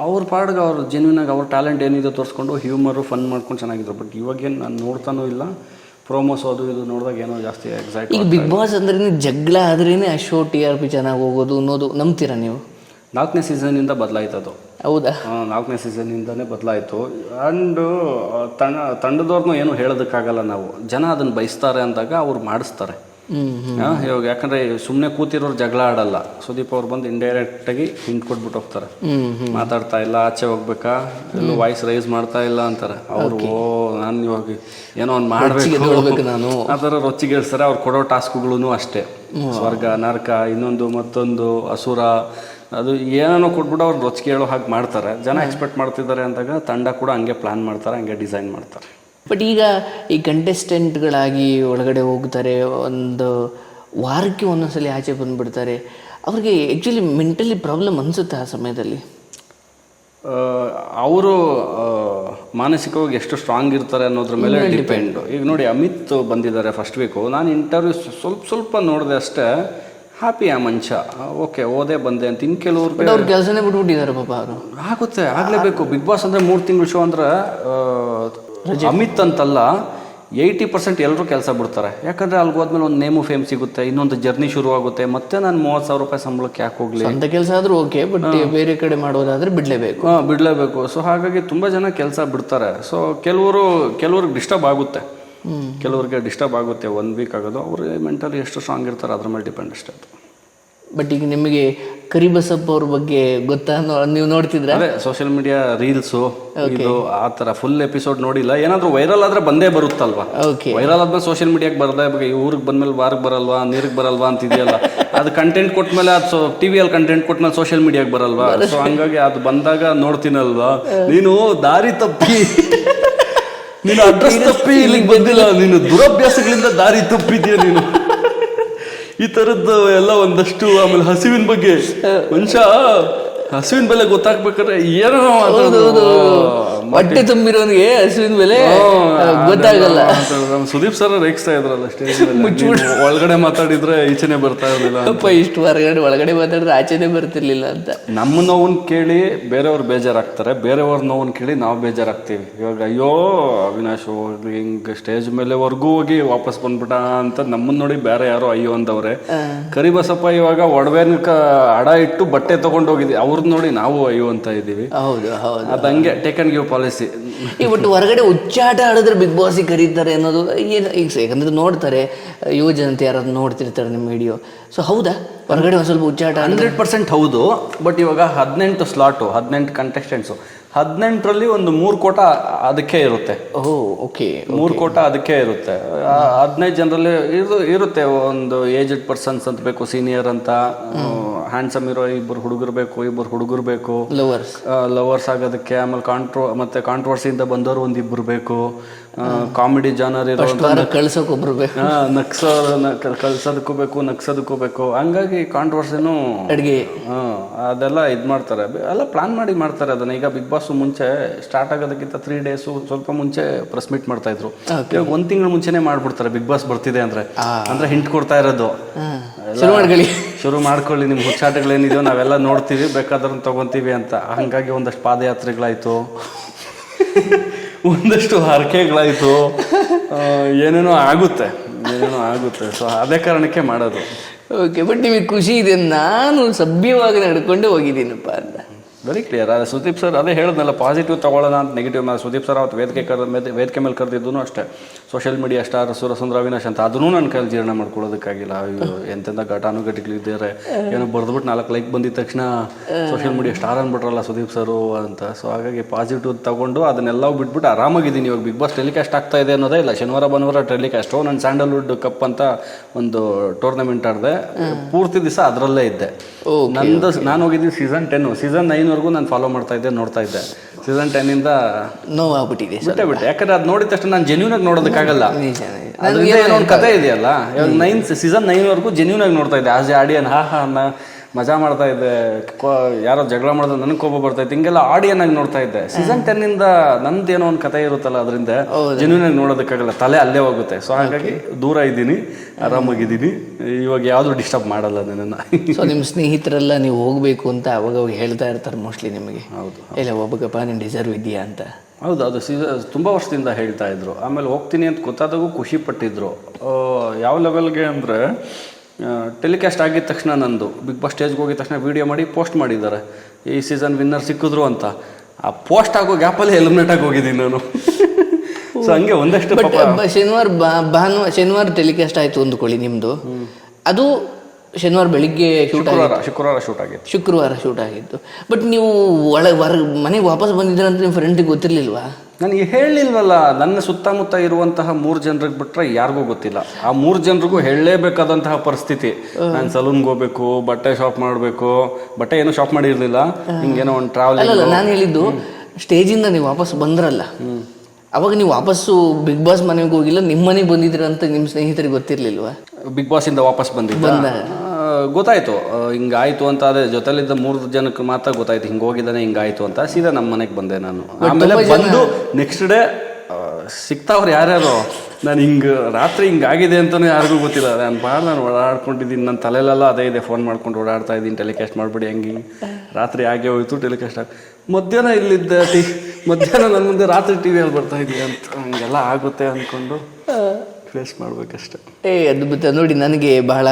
Speaker 1: ಅವ್ರ ಪಾಡ್ಗೆ ಅವ್ರು ಜೆನ್ಯೂನಾಗಿ ಅವ್ರ ಟ್ಯಾಲೆಂಟ್ ಏನಿದೆ ತೋರಿಸ್ಕೊಂಡು ಹ್ಯೂಮರು ಫನ್ ಮಾಡ್ಕೊಂಡು ಚೆನ್ನಾಗಿದ್ರು. ಬಟ್ ಇವಾಗೇನು ನಾನು ನೋಡ್ತಾನೂ ಇಲ್ಲ. ಪ್ರೋಮೋಸ್ ಅದು ಇದು ನೋಡಿದಾಗ ಏನೋ ಜಾಸ್ತಿ ಎಕ್ಸೈಟ್
Speaker 2: ಈಗ ಬಿಗ್ ಬಾಸ್ ಅಂದ್ರೆ ಜಗಳ ಆದ್ರೇನೆ ಆ ಶೋ ಟಿ ಆರ್ ಪಿ ಚೆನ್ನಾಗಿ ಹೋಗೋದು ಅನ್ನೋದು. ನಂಬ್ತೀರಾ ನೀವು?
Speaker 1: ನಾಲ್ಕನೇ ಸೀಸನಿಂದ ಬದಲಾಯ್ತು ಅದು
Speaker 2: ಹೌದಾ?
Speaker 1: ನಾಲ್ಕನೇ ಸೀಸನ್ನಿಂದನೇ ಬದಲಾಯಿತು. ಆ್ಯಂಡ್ ತಂಡ ತಂಡದವ್ರನ್ನೂ ಏನು ಹೇಳೋದಕ್ಕಾಗಲ್ಲ ನಾವು. ಜನ ಅದನ್ನು ಬಯಸ್ತಾರೆ ಅಂದಾಗ ಅವ್ರು ಮಾಡಿಸ್ತಾರೆ. ಇವಾಗ ಯಾಕಂದ್ರೆ ಸುಮ್ಮನೆ ಕೂತಿರೋರು ಜಗಳ ಆಡಲ್ಲ. ಸುದೀಪ್ ಅವ್ರು ಬಂದು ಇಂಡೈರೆಕ್ಟಾಗಿ ಹಿಂಟ್ ಕೊಟ್ಬಿಟ್ಟು ಹೋಗ್ತಾರೆ. ಮಾತಾಡ್ತಾ ಇಲ್ಲ ಆಚೆ ಹೋಗ್ಬೇಕಾ? ಎಲ್ಲೂ ವಾಯ್ಸ್ ರೈಸ್ ಮಾಡ್ತಾ ಇಲ್ಲ ಅಂತಾರೆ. ಅವ್ರು ಓ ನಾನು ಇವಾಗ ಏನೋ ಒಂದು ಮಾಡ್ಬೇಕು.
Speaker 2: ನಾನು.
Speaker 1: ಆ ಥರ ರೊಚ್ಚಿಗೇಳ್ಸ್ತಾರೆ ಅವ್ರು ಕೊಡೋ ಟಾಸ್ಕ್ಗಳು ಅಷ್ಟೇ. ಸ್ವರ್ಗ ನರಕ ಇನ್ನೊಂದು ಮತ್ತೊಂದು ಅಸುರ ಅದು ಏನೇನೋ ಕೊಟ್ಬಿಟ್ಟು ಅವ್ರು ರೊಚ್ಚಿಗೆ ಹೇಳೋ ಹಾಗೆ ಮಾಡ್ತಾರೆ. ಜನ ಎಕ್ಸ್ಪೆಕ್ಟ್ ಮಾಡ್ತಿದ್ದಾರೆ ಅಂದಾಗ ತಂಡ ಕೂಡ ಹಂಗೆ ಪ್ಲಾನ್ ಮಾಡ್ತಾರೆ ಹಂಗೆ ಡಿಸೈನ್ ಮಾಡ್ತಾರೆ.
Speaker 2: ಬಟ್ ಈಗ ಈ ಕಂಟೆಸ್ಟೆಂಟ್ಗಳಾಗಿ ಒಳಗಡೆ ಹೋಗ್ತಾರೆ ಒಂದು ವಾರಕ್ಕೆ ಒಂದೊಂದ್ಸಲಿ ಆಚೆ ಬಂದುಬಿಡ್ತಾರೆ. ಅವ್ರಿಗೆ ಆ್ಯಕ್ಚುಲಿ ಮೆಂಟಲಿ ಪ್ರಾಬ್ಲಮ್ ಅನಿಸುತ್ತೆ ಆ ಸಮಯದಲ್ಲಿ?
Speaker 1: ಅವರು ಮಾನಸಿಕವಾಗಿ ಎಷ್ಟು ಸ್ಟ್ರಾಂಗ್ ಇರ್ತಾರೆ ಅನ್ನೋದ್ರ ಮೇಲೆ ಡಿಪೆಂಡ್ ಈಗ ನೋಡಿ ಅಮಿತ್ ಬಂದಿದ್ದಾರೆ ಫಸ್ಟ್ ವೀಕು ನಾನು ಇಂಟರ್ವ್ಯೂ ಸ್ವಲ್ಪ ಸ್ವಲ್ಪ ನೋಡಿದೆ ಅಷ್ಟೇ. ಹ್ಯಾಪಿ ಆ ಮನುಷ್ಯ ಓಕೆ ಓದೇ ಬಂದೆ ಅಂತ. ಇನ್ನು ಕೆಲವ್ರಿಗೆ
Speaker 2: ಅವ್ರು ಕೆಲಸನೇ ಬಿಟ್ಬಿಟ್ಟಿದ್ದಾರೆ ಪಾಪ ಅವರು.
Speaker 1: ಆಗುತ್ತೆ ಆಗಲೇಬೇಕು. ಬಿಗ್ ಬಾಸ್ ಅಂದರೆ ಮೂರು ತಿಂಗಳು ಶೋ ಅಂದ್ರೆ ಅಮಿತ್ ಅಂತಲ್ಲ ಏಯ್ಟಿ ಪರ್ಸೆಂಟ್ ಎಲ್ಲರೂ ಕೆಲಸ ಬಿಡ್ತಾರೆ. ಯಾಕಂದರೆ ಅಲ್ಲಿಗೆ ಹೋದ್ಮೇಲೆ ಒಂದು ನೇಮು ಫೇಮ್ ಸಿಗುತ್ತೆ ಇನ್ನೊಂದು ಜರ್ನಿ ಶುರುವಾಗುತ್ತೆ. ಮತ್ತೆ ನಾನು ಮೂವತ್ತು ಸಾವಿರ ರೂಪಾಯಿ ಸಂಬಳಕ್ಕೆ ಯಾಕೆ ಹೋಗಲಿ?
Speaker 2: ಅಂತ ಕೆಲಸ ಆದರೂ ಓಕೆ ಬಟ್ ಬೇರೆ ಕಡೆ ಮಾಡೋದಾದರೆ ಬಿಡಲೇಬೇಕು.
Speaker 1: ಹಾಂ ಬಿಡಲೇಬೇಕು. ಸೊ ಹಾಗಾಗಿ ತುಂಬ ಜನ ಕೆಲಸ ಬಿಡ್ತಾರೆ. ಸೊ ಕೆಲವರು ಕೆಲವ್ರಿಗೆ ಡಿಸ್ಟರ್ಬ್ ಆಗುತ್ತೆ. ಕೆಲವ್ರಿಗೆ ಡಿಸ್ಟರ್ಬ್ ಆಗುತ್ತೆ ಒನ್ ವೀಕ್ ಆಗೋದು ಅವರು ಮೆಂಟಲಿ ಎಷ್ಟು ಸ್ಟ್ರಾಂಗ್ ಇರ್ತಾರೆ ಅದ್ರ ಮೇಲೆ ಡಿಪೆಂಡ್ ಅಷ್ಟೇ ಅದು.
Speaker 2: ಬಟ್ ಈಗ ನಿಮಗೆ ಕರಿಬಸಪ್ಪ ಅವ್ರ ಬಗ್ಗೆ ಗೊತ್ತಾ? ನೀವು ನೋಡ್ತಿದ್ರೆ?
Speaker 1: ಅದೇ ಸೋಷಿಯಲ್ ಮೀಡಿಯಾ ರೀಲ್ಸು ಇದು ಆ ಥರ ಫುಲ್ ಎಪಿಸೋಡ್ ನೋಡಿಲ್ಲ. ಏನಾದರೂ ವೈರಲ್ ಆದರೆ ಬಂದೇ ಬರುತ್ತಲ್ವಾ?
Speaker 2: ಓಕೆ
Speaker 1: ವೈರಲ್ ಆದ್ಮೇಲೆ ಸೋಷಿಯಲ್ ಮೀಡಿಯಾಗೆ ಬರಲ್ಲ ಈ ಊರಿಗೆ ಬಂದ್ಮೇಲೆ ವಾರಕ್ಕೆ ಬರಲ್ವಾ ನೀರಿಗೆ ಬರಲ್ವಾ ಅಂತ ಇದೆಯಲ್ಲ ಅದು ಕಂಟೆಂಟ್ ಕೊಟ್ಮೇಲೆ ಅದು ಸೊ ಟಿ ವಿಯಲ್ಲಿ ಕಂಟೆಂಟ್ ಕೊಟ್ಮೇಲೆ ಸೋಷಿಯಲ್ ಮೀಡಿಯಾಗೆ ಬರಲ್ವಾ? ಸೊ ಹಂಗಾಗಿ ಅದು ಬಂದಾಗ ನೋಡ್ತೀನಲ್ವಾ? ನೀನು ದಾರಿ ತಪ್ಪಿ. ನೀನು ಅಡ್ರೆಸ್ ತಪ್ಪಿ ಇಲ್ಲಿಗೆ ಬಂದಿಲ್ಲ ನೀನು ದುರಭ್ಯಾಸಗಳಿಂದ ದಾರಿ ತಪ್ಪಿದ್ಯಾ ನೀನು? ಈ ಥರದ್ದು ಎಲ್ಲ ಒಂದಷ್ಟು ಆಮೇಲೆ ಹಸಿವಿನ ಬಗ್ಗೆ. ಮನುಷ್ಯ ಹಸಿವಿನ ಬೆಲೆ ಗೊತ್ತಾಗ್ಬೇಕಾದ್ರೆ ಏನೋ.
Speaker 2: ಹೊಟ್ಟೆ ತುಂಬಿರೋನಿಗೆ ಹಸುವಿನ ಮೇಲೆ ಗೊತ್ತಾಗಲ್ಲ
Speaker 1: ನಮ್ಮ ಸುದೀಪ್ ಸರ್ ರೇಗಿಸ್ತಾ ಇದ್ರಲ್ಲ ಸ್ಟೇಜ್ ಒಳಗಡೆ ಮಾತಾಡಿದ್ರೆ ಈಚೆನೆ ಬರ್ತಾ ಇರಲಿಲ್ಲ
Speaker 2: ಅಪ್ಪ ಇಷ್ಟು ಹೊರಗಡೆ ಒಳಗಡೆ ಮಾತಾಡಿದ್ರೆ ಆಚೆನೆ ಬರ್ತಿರ್ಲಿಲ್ಲ ಅಂತ
Speaker 1: ನಮ್ಮ ನೋವನ್ ಕೇಳಿ ಬೇರೆಯವ್ರು ಬೇಜಾರಾಗ್ತಾರೆ ಬೇರೆಯವ್ರ ನೋವನ್ ಕೇಳಿ ನಾವು ಬೇಜಾರಾಗ್ತೀವಿ ಇವಾಗ ಅಯ್ಯೋ ಅವಿನಾಶ್ ಹೋಗಿ ಹಿಂಗ್ ಸ್ಟೇಜ್ ಮೇಲೆ ವರ್ಗೂ ಹೋಗಿ ವಾಪಸ್ ಬಂದ್ಬಿಟ್ಟ ಅಂತ ನಮ್ಮನ್ನ ನೋಡಿ ಬೇರೆ ಯಾರು ಅಯ್ಯೋ ಅಂದವ್ರೆ ಕರಿಬಸಪ್ಪ ಇವಾಗ ಒಡವೆನ ಅಡ ಇಟ್ಟು ಬಟ್ಟೆ ತಗೊಂಡೋಗಿದ್ವಿ ಹೋಗಿದ್ವಿ ಅವ್ರದ್ದು ನೋಡಿ ನಾವು ಅಯ್ಯೋ ಅಂತ ಇದ್ದೀವಿ
Speaker 2: ಹೌದು ಹೌದು
Speaker 1: ಅದಂಗೆ ಟೇಕ್ ಅಂಡ್ ಗಿವ್ ಪಾಲಿಸಿ.
Speaker 2: ಈ ಒಟ್ಟು ಹೊರಗಡೆ ಉಚ್ಚಾಟ ಆಡಿದ್ರೆ ಬಿಗ್ ಬಾಸಿಗೆ ಕರೀತಾರೆ ಅನ್ನೋದು, ಏನು, ಈಗ ಯಾಕಂದ್ರೆ ನೋಡ್ತಾರೆ ಯುವ ಜನತೆ ಯಾರಾದ್ರು ನೋಡ್ತಿರ್ತಾರೆ ನಿಮ್ಮ ವಿಡಿಯೋ ಸೊ ಹೌದಾ? ಹೊರಗಡೆ ಒಂದು ಸ್ವಲ್ಪ ಉಚ್ಚಾಟ
Speaker 1: ಹಂಡ್ರೆಡ್ ಪರ್ಸೆಂಟ್ ಹೌದು ಬಟ್ ಇವಾಗ ಹದಿನೆಂಟು ಸ್ಲಾಟು ಹದಿನೆಂಟು ಕಂಟೆಸ್ಟೆಂಟ್ಸು ಹದಿನೆಂಟರಲ್ಲಿ ಒಂದು ಮೂರು ಕೋಟ ಅದಕ್ಕೆ ಇರುತ್ತೆ.
Speaker 2: ಓ ಓಕೆ
Speaker 1: ಮೂರು ಕೋಟ ಅದಕ್ಕೆ ಇರುತ್ತೆ. ಹದಿನೈದು ಜನರಲ್ಲಿ ಇದು ಇರುತ್ತೆ ಒಂದು ಏಜ್ಡ್ ಪರ್ಸನ್ಸ್ ಅಂತ ಬೇಕು ಸೀನಿಯರ್ ಅಂತ ಹ್ಯಾಂಡ್ಸಮ್ ಇರೋ ಇಬ್ಬರು ಹುಡುಗರು ಬೇಕು ಇಬ್ಬರು ಹುಡುಗರು ಬೇಕು.
Speaker 2: ಲವರ್ಸ್
Speaker 1: ಲವರ್ಸ್ ಆಗೋದಕ್ಕೆ ಆಮೇಲೆ ಕಾಂಟ್ರೋ ಮತ್ತೆ ಕಾಂಟ್ರವರ್ಸಿಯಿಂದ ಬಂದವರು ಒಂದಿಬ್ಬರು ಬೇಕು. ಕಾಮಿಡಿ ಜಾನರ್ ಇರೋ
Speaker 2: ಕಳ್ಸೋಕೆ ಒಬ್ರು ಬೇಕು.
Speaker 1: ನಕ್ಸೋ ಕಳ್ಸೋದಕ್ಕೂ ಬೇಕು ನಗ್ಸೋದಕ್ಕೂ ಬೇಕು. ಹಂಗಾಗಿ ಕಾಂಟ್ರವರ್ಸಿನೂ
Speaker 2: ಅಡುಗೆ.
Speaker 1: ಅದೆಲ್ಲ ಇದು ಮಾಡ್ತಾರೆ. ಎಲ್ಲ ಪ್ಲಾನ್ ಮಾಡಿ ಮಾಡ್ತಾರೆ ಅದನ್ನ. ಈಗ ಬಿಗ್ ಬಾಸ್ ಮುಂಚೆ ಸ್ಟಾರ್ಟ್ ಆಗೋದಕ್ಕಿಂತ ತ್ರೀ ಡೇಸು ಸ್ವಲ್ಪ ಮುಂಚೆ ಪ್ರೆಸ್ ಮೀಟ್ ಮಾಡ್ತಾ ಇದ್ರು. ಇವಾಗ ಒಂದ್ ತಿಂಗಳು ಮುಂಚೆನೆ ಮಾಡ್ಬಿಡ್ತಾರೆ ಬಿಗ್ ಬಾಸ್ ಬರ್ತಿದೆ ಅಂದ್ರೆ. ಅಂದ್ರೆ ಹಿಂಟ್ ಕೊಡ್ತಾ ಇರೋದು.
Speaker 2: ಶುರು ಮಾಡ್ಕೊಳ್ಳಿ.
Speaker 1: ಶುರು ಮಾಡ್ಕೊಳ್ಳಿ ನಿಮ್ಗೆ ಹುಚ್ಚಾಟಗಳೇನಿದೆಯೋ ನಾವೆಲ್ಲ ನೋಡ್ತೀವಿ ಬೇಕಾದ್ರೂ ತಗೊಂತೀವಿ ಅಂತ. ಹಂಗಾಗಿ ಒಂದಷ್ಟು ಪಾದಯಾತ್ರೆಗಳಾಯ್ತು. ಒಂದಷ್ಟು ಹರಕೆಗಳಾಯ್ತು. ಏನೇನೋ ಆಗುತ್ತೆ ಏನೇನೋ ಆಗುತ್ತೆ. ಸೊ ಅದೇ ಕಾರಣಕ್ಕೆ ಮಾಡೋದು.
Speaker 2: ಓಕೆ ಬಟ್ ನಿಮಗೆ ಖುಷಿ ಇದೆ, ನಾನು ಸಭ್ಯವಾಗಿ ನಡ್ಕೊಂಡೇ ಹೋಗಿದ್ದೀನಪ್ಪ ಅಂತ.
Speaker 1: ವೆರಿ ಕ್ಲಿಯರ್ ಅದೇ ಸುದೀಪ್ ಸರ್ ಅದೇ ಹೇಳಿದ್ನಲ್ಲ ಪಾಸಿಟಿವ್ ತೊಗೊಳ್ಳೋಣ ಅಂತ ನೆಗೆಟಿವ್ ಮೇಲೆ ಸುದೀಪ್ ಸರ್ ಅವತ್ತು ವೇದಿಕೆ ಕರೆದ ಮೇಲೆ ವೇದಿಕೆ ಮೇಲೆ ಕರೆದಿದ್ದು ಅಷ್ಟೇ. ಸೋಷಿಯಲ್ ಮೀಡಿಯಾ ಸ್ಟಾರ್ ಸುರಸುಂದ್ರ ಅವಿನಾಶ್ ಅಂತ ಅದನ್ನೂ ನನ್ನ ಕೈಲಿ ಜೀರ್ಣ ಮಾಡ್ಕೊಳ್ಳೋದಕ್ಕಾಗಿಲ್ಲ. ಎಂತೆಂಥ ಘಟಾನುಘಟಿಗಳಿದ್ದಾರೆ ಏನೋ ಬರೆದ್ಬಿಟ್ಟು ನಾಲ್ಕು ಲೈಕ್ ಬಂದಿದ ತಕ್ಷಣ ಸೋಷಿಯಲ್ ಮೀಡಿಯಾ ಸ್ಟಾರ್ ಅಂದ್ಬಿಟ್ರಲ್ಲ ಸುದೀಪ್ ಸರು ಅಂತ. ಸೊ ಹಾಗಾಗಿ ಪಾಸಿಟಿವ್ ತಗೊಂಡು ಅದನ್ನೆಲ್ಲ ಬಿಟ್ಬಿಟ್ಟು ಆರಾಮಾಗಿದ್ದೀನಿ. ಇವಾಗ ಬಿಗ್ ಬಾಸ್ ಟೆಲಿಕಾಸ್ಟ್ ಆಗ್ತಾ ಇದೆ ಅನ್ನೋದೇ ಇಲ್ಲ. ಶನಿವಾರ ಭಾನುವಾರ ಟೆಲಿಕಾಸ್ಟು ನಾನು ಸ್ಯಾಂಡಲ್ವುಡ್ ಕಪ್ ಅಂತ ಒಂದು ಟೂರ್ನಮೆಂಟ್ ಆಡಿದೆ. ಪೂರ್ತಿ ದಿವಸ ಅದರಲ್ಲೇ ಇದ್ದೆ. ನಂದು ನಾನು ಹೋಗಿದ್ದೀನಿ ಸೀಸನ್ ಟೆನ್ ಸೀಸನ್ ನೈನ್ವರೆಗೂ ನಾನು ಫಾಲೋ ಮಾಡ್ತಾ ಇದ್ದೆ ನೋಡ್ತಾ ಇದ್ದೆ. ಸೀಸನ್ ಟೆನ್ನಿಂದ
Speaker 2: ನೋವಾಗ್ಬಿಟ್ಟಿದೆ ಆಗ್ಬಿಟ್ಟಿದೆ
Speaker 1: ಬಿಟ್ಟೆ ಬಿಟ್ಟೆ. ಯಾಕಂದ್ರೆ ಅದು ನೋಡಿದ ತಕ್ಷಣ ನಾನು ಜೆನ್ಯೂನ್ ಆಗಿ ನೋಡೋದಕ್ಕಾಗಲ್ಲ. ಅದರಿಂದ ಏನೋ ಒಂದು ಕತೆ ಇದೆಯಲ್ಲ? ಇವಾಗ ನೈನ್ ಸೀಸನ್ ನೈನ್ವರೆಗೂ ಜೆನ್ಯೂನ್ ಆಗಿ ನೋಡ್ತಾ ಇದ್ದೆ. ಆಸ್ ಎ ಆಡಿಯನ್ ಹಾ ಹಾ ನಾ ಮಜಾ ಮಾಡ್ತಾ ಇದ್ದೆ. ಯಾರೋ ಜಗಳ ಮಾಡಿದ್ರೆ ನನಗೆ ಕೋಪ ಬರ್ತಾ ಇತ್ತು. ಹಿಂಗೆಲ್ಲ ಆಡಿಯನ್ ಆಗಿ ನೋಡ್ತಾ ಇದ್ದೆ. ಸೀಸನ್ ಟೆನ್ ಇಂದ ಏನೋ ಒಂದು ಕತೆ ಇರುತ್ತಲ್ಲ ಅದರಿಂದ ಜೆನ್ಯೂನ್ ಆಗಿ ನೋಡೋದಕ್ಕಾಗಲ್ಲ. ತಲೆ ಅಲ್ಲೇ ಹೋಗುತ್ತೆ. ಸೊ ಹಾಗಾಗಿ ದೂರ ಇದ್ದೀನಿ ಆರಾಮಾಗಿದ್ದೀನಿ. ಇವಾಗ ಯಾವುದು ಡಿಸ್ಟರ್ಬ್ ಮಾಡಲ್ಲ ನನ್ನನ್ನು.
Speaker 2: ಸೊ ನಿಮ್ಮ ಸ್ನೇಹಿತರೆಲ್ಲ ನೀವು ಹೋಗಬೇಕು ಅಂತ ಅವಾಗ ಅವಾಗ ಹೇಳ್ತಾ ಇರ್ತಾರೆ ಮೋಸ್ಟ್ಲಿ ನಿಮಗೆ.
Speaker 1: ಹೌದು.
Speaker 2: ಇಲ್ಲ ಒಬ್ಬಗಪ್ಪ ನೀನು ಡಿಸರ್ವ್ ಇದೆಯಾ ಅಂತ.
Speaker 1: ಹೌದು ಅದು ಸೀಸ ತುಂಬ ವರ್ಷದಿಂದ ಹೇಳ್ತಾ ಇದ್ರು. ಆಮೇಲೆ ಹೋಗ್ತೀನಿ ಅಂತ ಗೊತ್ತಾದಾಗೂ ಖುಷಿ ಪಟ್ಟಿದ್ರು. ಯಾವ ಲೆವೆಲ್ಗೆ ಅಂದರೆ ಟೆಲಿಕಾಸ್ಟ್ ಆಗಿದ ತಕ್ಷಣ ನಂದು. ಬಿಗ್ ಬಾಸ್ ಸ್ಟೇಜ್ಗೆ ಹೋಗಿದ ತಕ್ಷಣ ವೀಡಿಯೋ ಮಾಡಿ ಪೋಸ್ಟ್ ಮಾಡಿದ್ದಾರೆ. ಈ ಸೀಸನ್ ವಿನ್ನರ್ ಸಿಕ್ಕಿದ್ರು ಅಂತ. ಆ ಪೋಸ್ಟ್ ಆಗೋ ಗ್ಯಾಪಲ್ಲಿ ಎಲಿಮಿನೇಟ್ ಆಗಿ ಹೋಗಿದ್ದೀನಿ ನಾನು. ಸೊ ಹಂಗೆ ಒಂದಷ್ಟು
Speaker 2: ಶನಿವಾರ ಭಾನುವಾರ ಶನಿವಾರ ಟೆಲಿಕಾಸ್ಟ್ ಆಯಿತು ಅಂದ್ಕೊಳ್ಳಿ ನಿಮ್ಮದು ಅದು ಶನಿವಾರ ಬೆಳಿಗ್ಗೆ ಶೂಟ್
Speaker 1: ಶುಕ್ರವಾರ ಶುಕ್ರವಾರ ಶೂಟ್ ಆಗಿತ್ತು.
Speaker 2: ಶುಕ್ರವಾರ ಶೂಟ್ ಆಗಿತ್ತು. ಬಟ್ ನೀವು ಒಳಗೆ ಹೊರ ಮನೆಗೆ ವಾಪಸ್ ಬಂದಿದ್ದೀರ ಅಂತ ನಿಮ್ಮ ಫ್ರೆಂಡಿಗೆ ಗೊತ್ತಿರಲಿಲ್ವಾ?
Speaker 1: ನನಗೆ ಹೇಳಲಿಲ್ವಲ್ಲ ನನ್ನ ಸುತ್ತಮುತ್ತ ಇರುವಂತಹ ಮೂರು ಜನರಿಗೆ ಬಿಟ್ರೆ ಯಾರಿಗೂ ಗೊತ್ತಿಲ್ಲ. ಆ ಮೂರು ಜನರಿಗೂ ಹೇಳಲೇಬೇಕಾದಂತಹ ಪರಿಸ್ಥಿತಿ. ನಾನು ಸಲೂನ್ಗೆ ಹೋಗ್ಬೇಕು ಬಟ್ಟೆ ಶಾಪ್ ಮಾಡಬೇಕು. ಬಟ್ಟೆ ಏನೋ ಶಾಪ್ ಮಾಡಿರಲಿಲ್ಲ. ಹಿಂಗೇನೋ ಒಂದು ಟ್ರಾವೆಲ್
Speaker 2: ನಾನು ಹೇಳಿದ್ದು ಸ್ಟೇಜಿಂದ ನೀವು ವಾಪಸ್ ಬಂದ್ರಲ್ಲ. ಅವಾಗ ನೀವು ವಾಪಸ್ಸು ಬಿಗ್ ಬಾಸ್ ಮನೆಗೆ ಹೋಗಿಲ್ಲ ನಿಮ್ಮ ಮನೆಗೆ ಬಂದಿದ್ದೀರ ಅಂತ ನಿಮ್ಮ ಸ್ನೇಹಿತರಿಗೆ ಗೊತ್ತಿರಲಿಲ್ವಾ?
Speaker 1: ಬಿಗ್ ಬಾಸ್ ಇಂದ ವಾಪಸ್ ಬಂದಿದ್ದ? ಗೊತ್ತಾಯ್ತು ಹಿಂಗಾಯ್ತು ಅಂತ ಅದೇ ಜೊತೆಲಿದ್ದ ಮೂರು ಜನಕ್ಕೆ ಮಾತ್ರ ಗೊತ್ತಾಯ್ತು ಹಿಂಗೆ ಹೋಗಿದ್ದಾನೆ ಹಿಂಗಾಯ್ತು ಅಂತ. ಸೀದಾ ನಮ್ಮ ಮನೆಗೆ ಬಂದೆ ನಾನು. ಆಮೇಲೆ ಬಂದು ನೆಕ್ಸ್ಟ್ ಡೇ ಸಿಗ್ತಾವ್ರು ಯಾರ್ಯಾರು ನಾನು ಹಿಂಗೆ ರಾತ್ರಿ ಹಿಂಗಾಗಿದೆ ಅಂತಲೂ ಯಾರಿಗೂ ಗೊತ್ತಿಲ್ಲ. ನಾನು ಭಾಳ ನಾನು ಓಡಾಡ್ಕೊಂಡಿದ್ದೀನಿ ನನ್ನ ತಲೆಲೆಲ್ಲ ಅದೇ ಇದೆ ಫೋನ್ ಮಾಡ್ಕೊಂಡು ಓಡಾಡ್ತಾ ಇದ್ದೀನಿ ಟೆಲಿಕಾಸ್ಟ್ ಮಾಡಿಬಿಡಿ ಹಂಗೆ ರಾತ್ರಿ ಹಾಗೆ ಹೋಯ್ತು ಟೆಲಿಕಾಸ್ಟ್ ಆಗಿ ಮಧ್ಯಾಹ್ನ ಇಲ್ಲಿದ್ದ ಟಿ ಮಧ್ಯಾಹ್ನ ನನ್ನ ಮುಂದೆ ರಾತ್ರಿ ಟಿ ವಿಯಲ್ಲಿ ಬರ್ತಾ ಇದೀಯ ಅಂತ ಹಂಗೆಲ್ಲ ಆಗುತ್ತೆ ಅಂದ್ಕೊಂಡು ಫೇಸ್ ಮಾಡ್ಬೇಕಷ್ಟೆ.
Speaker 2: ಏ ಅದ್ಭುತ. ನೋಡಿ ನನಗೆ ಬಹಳ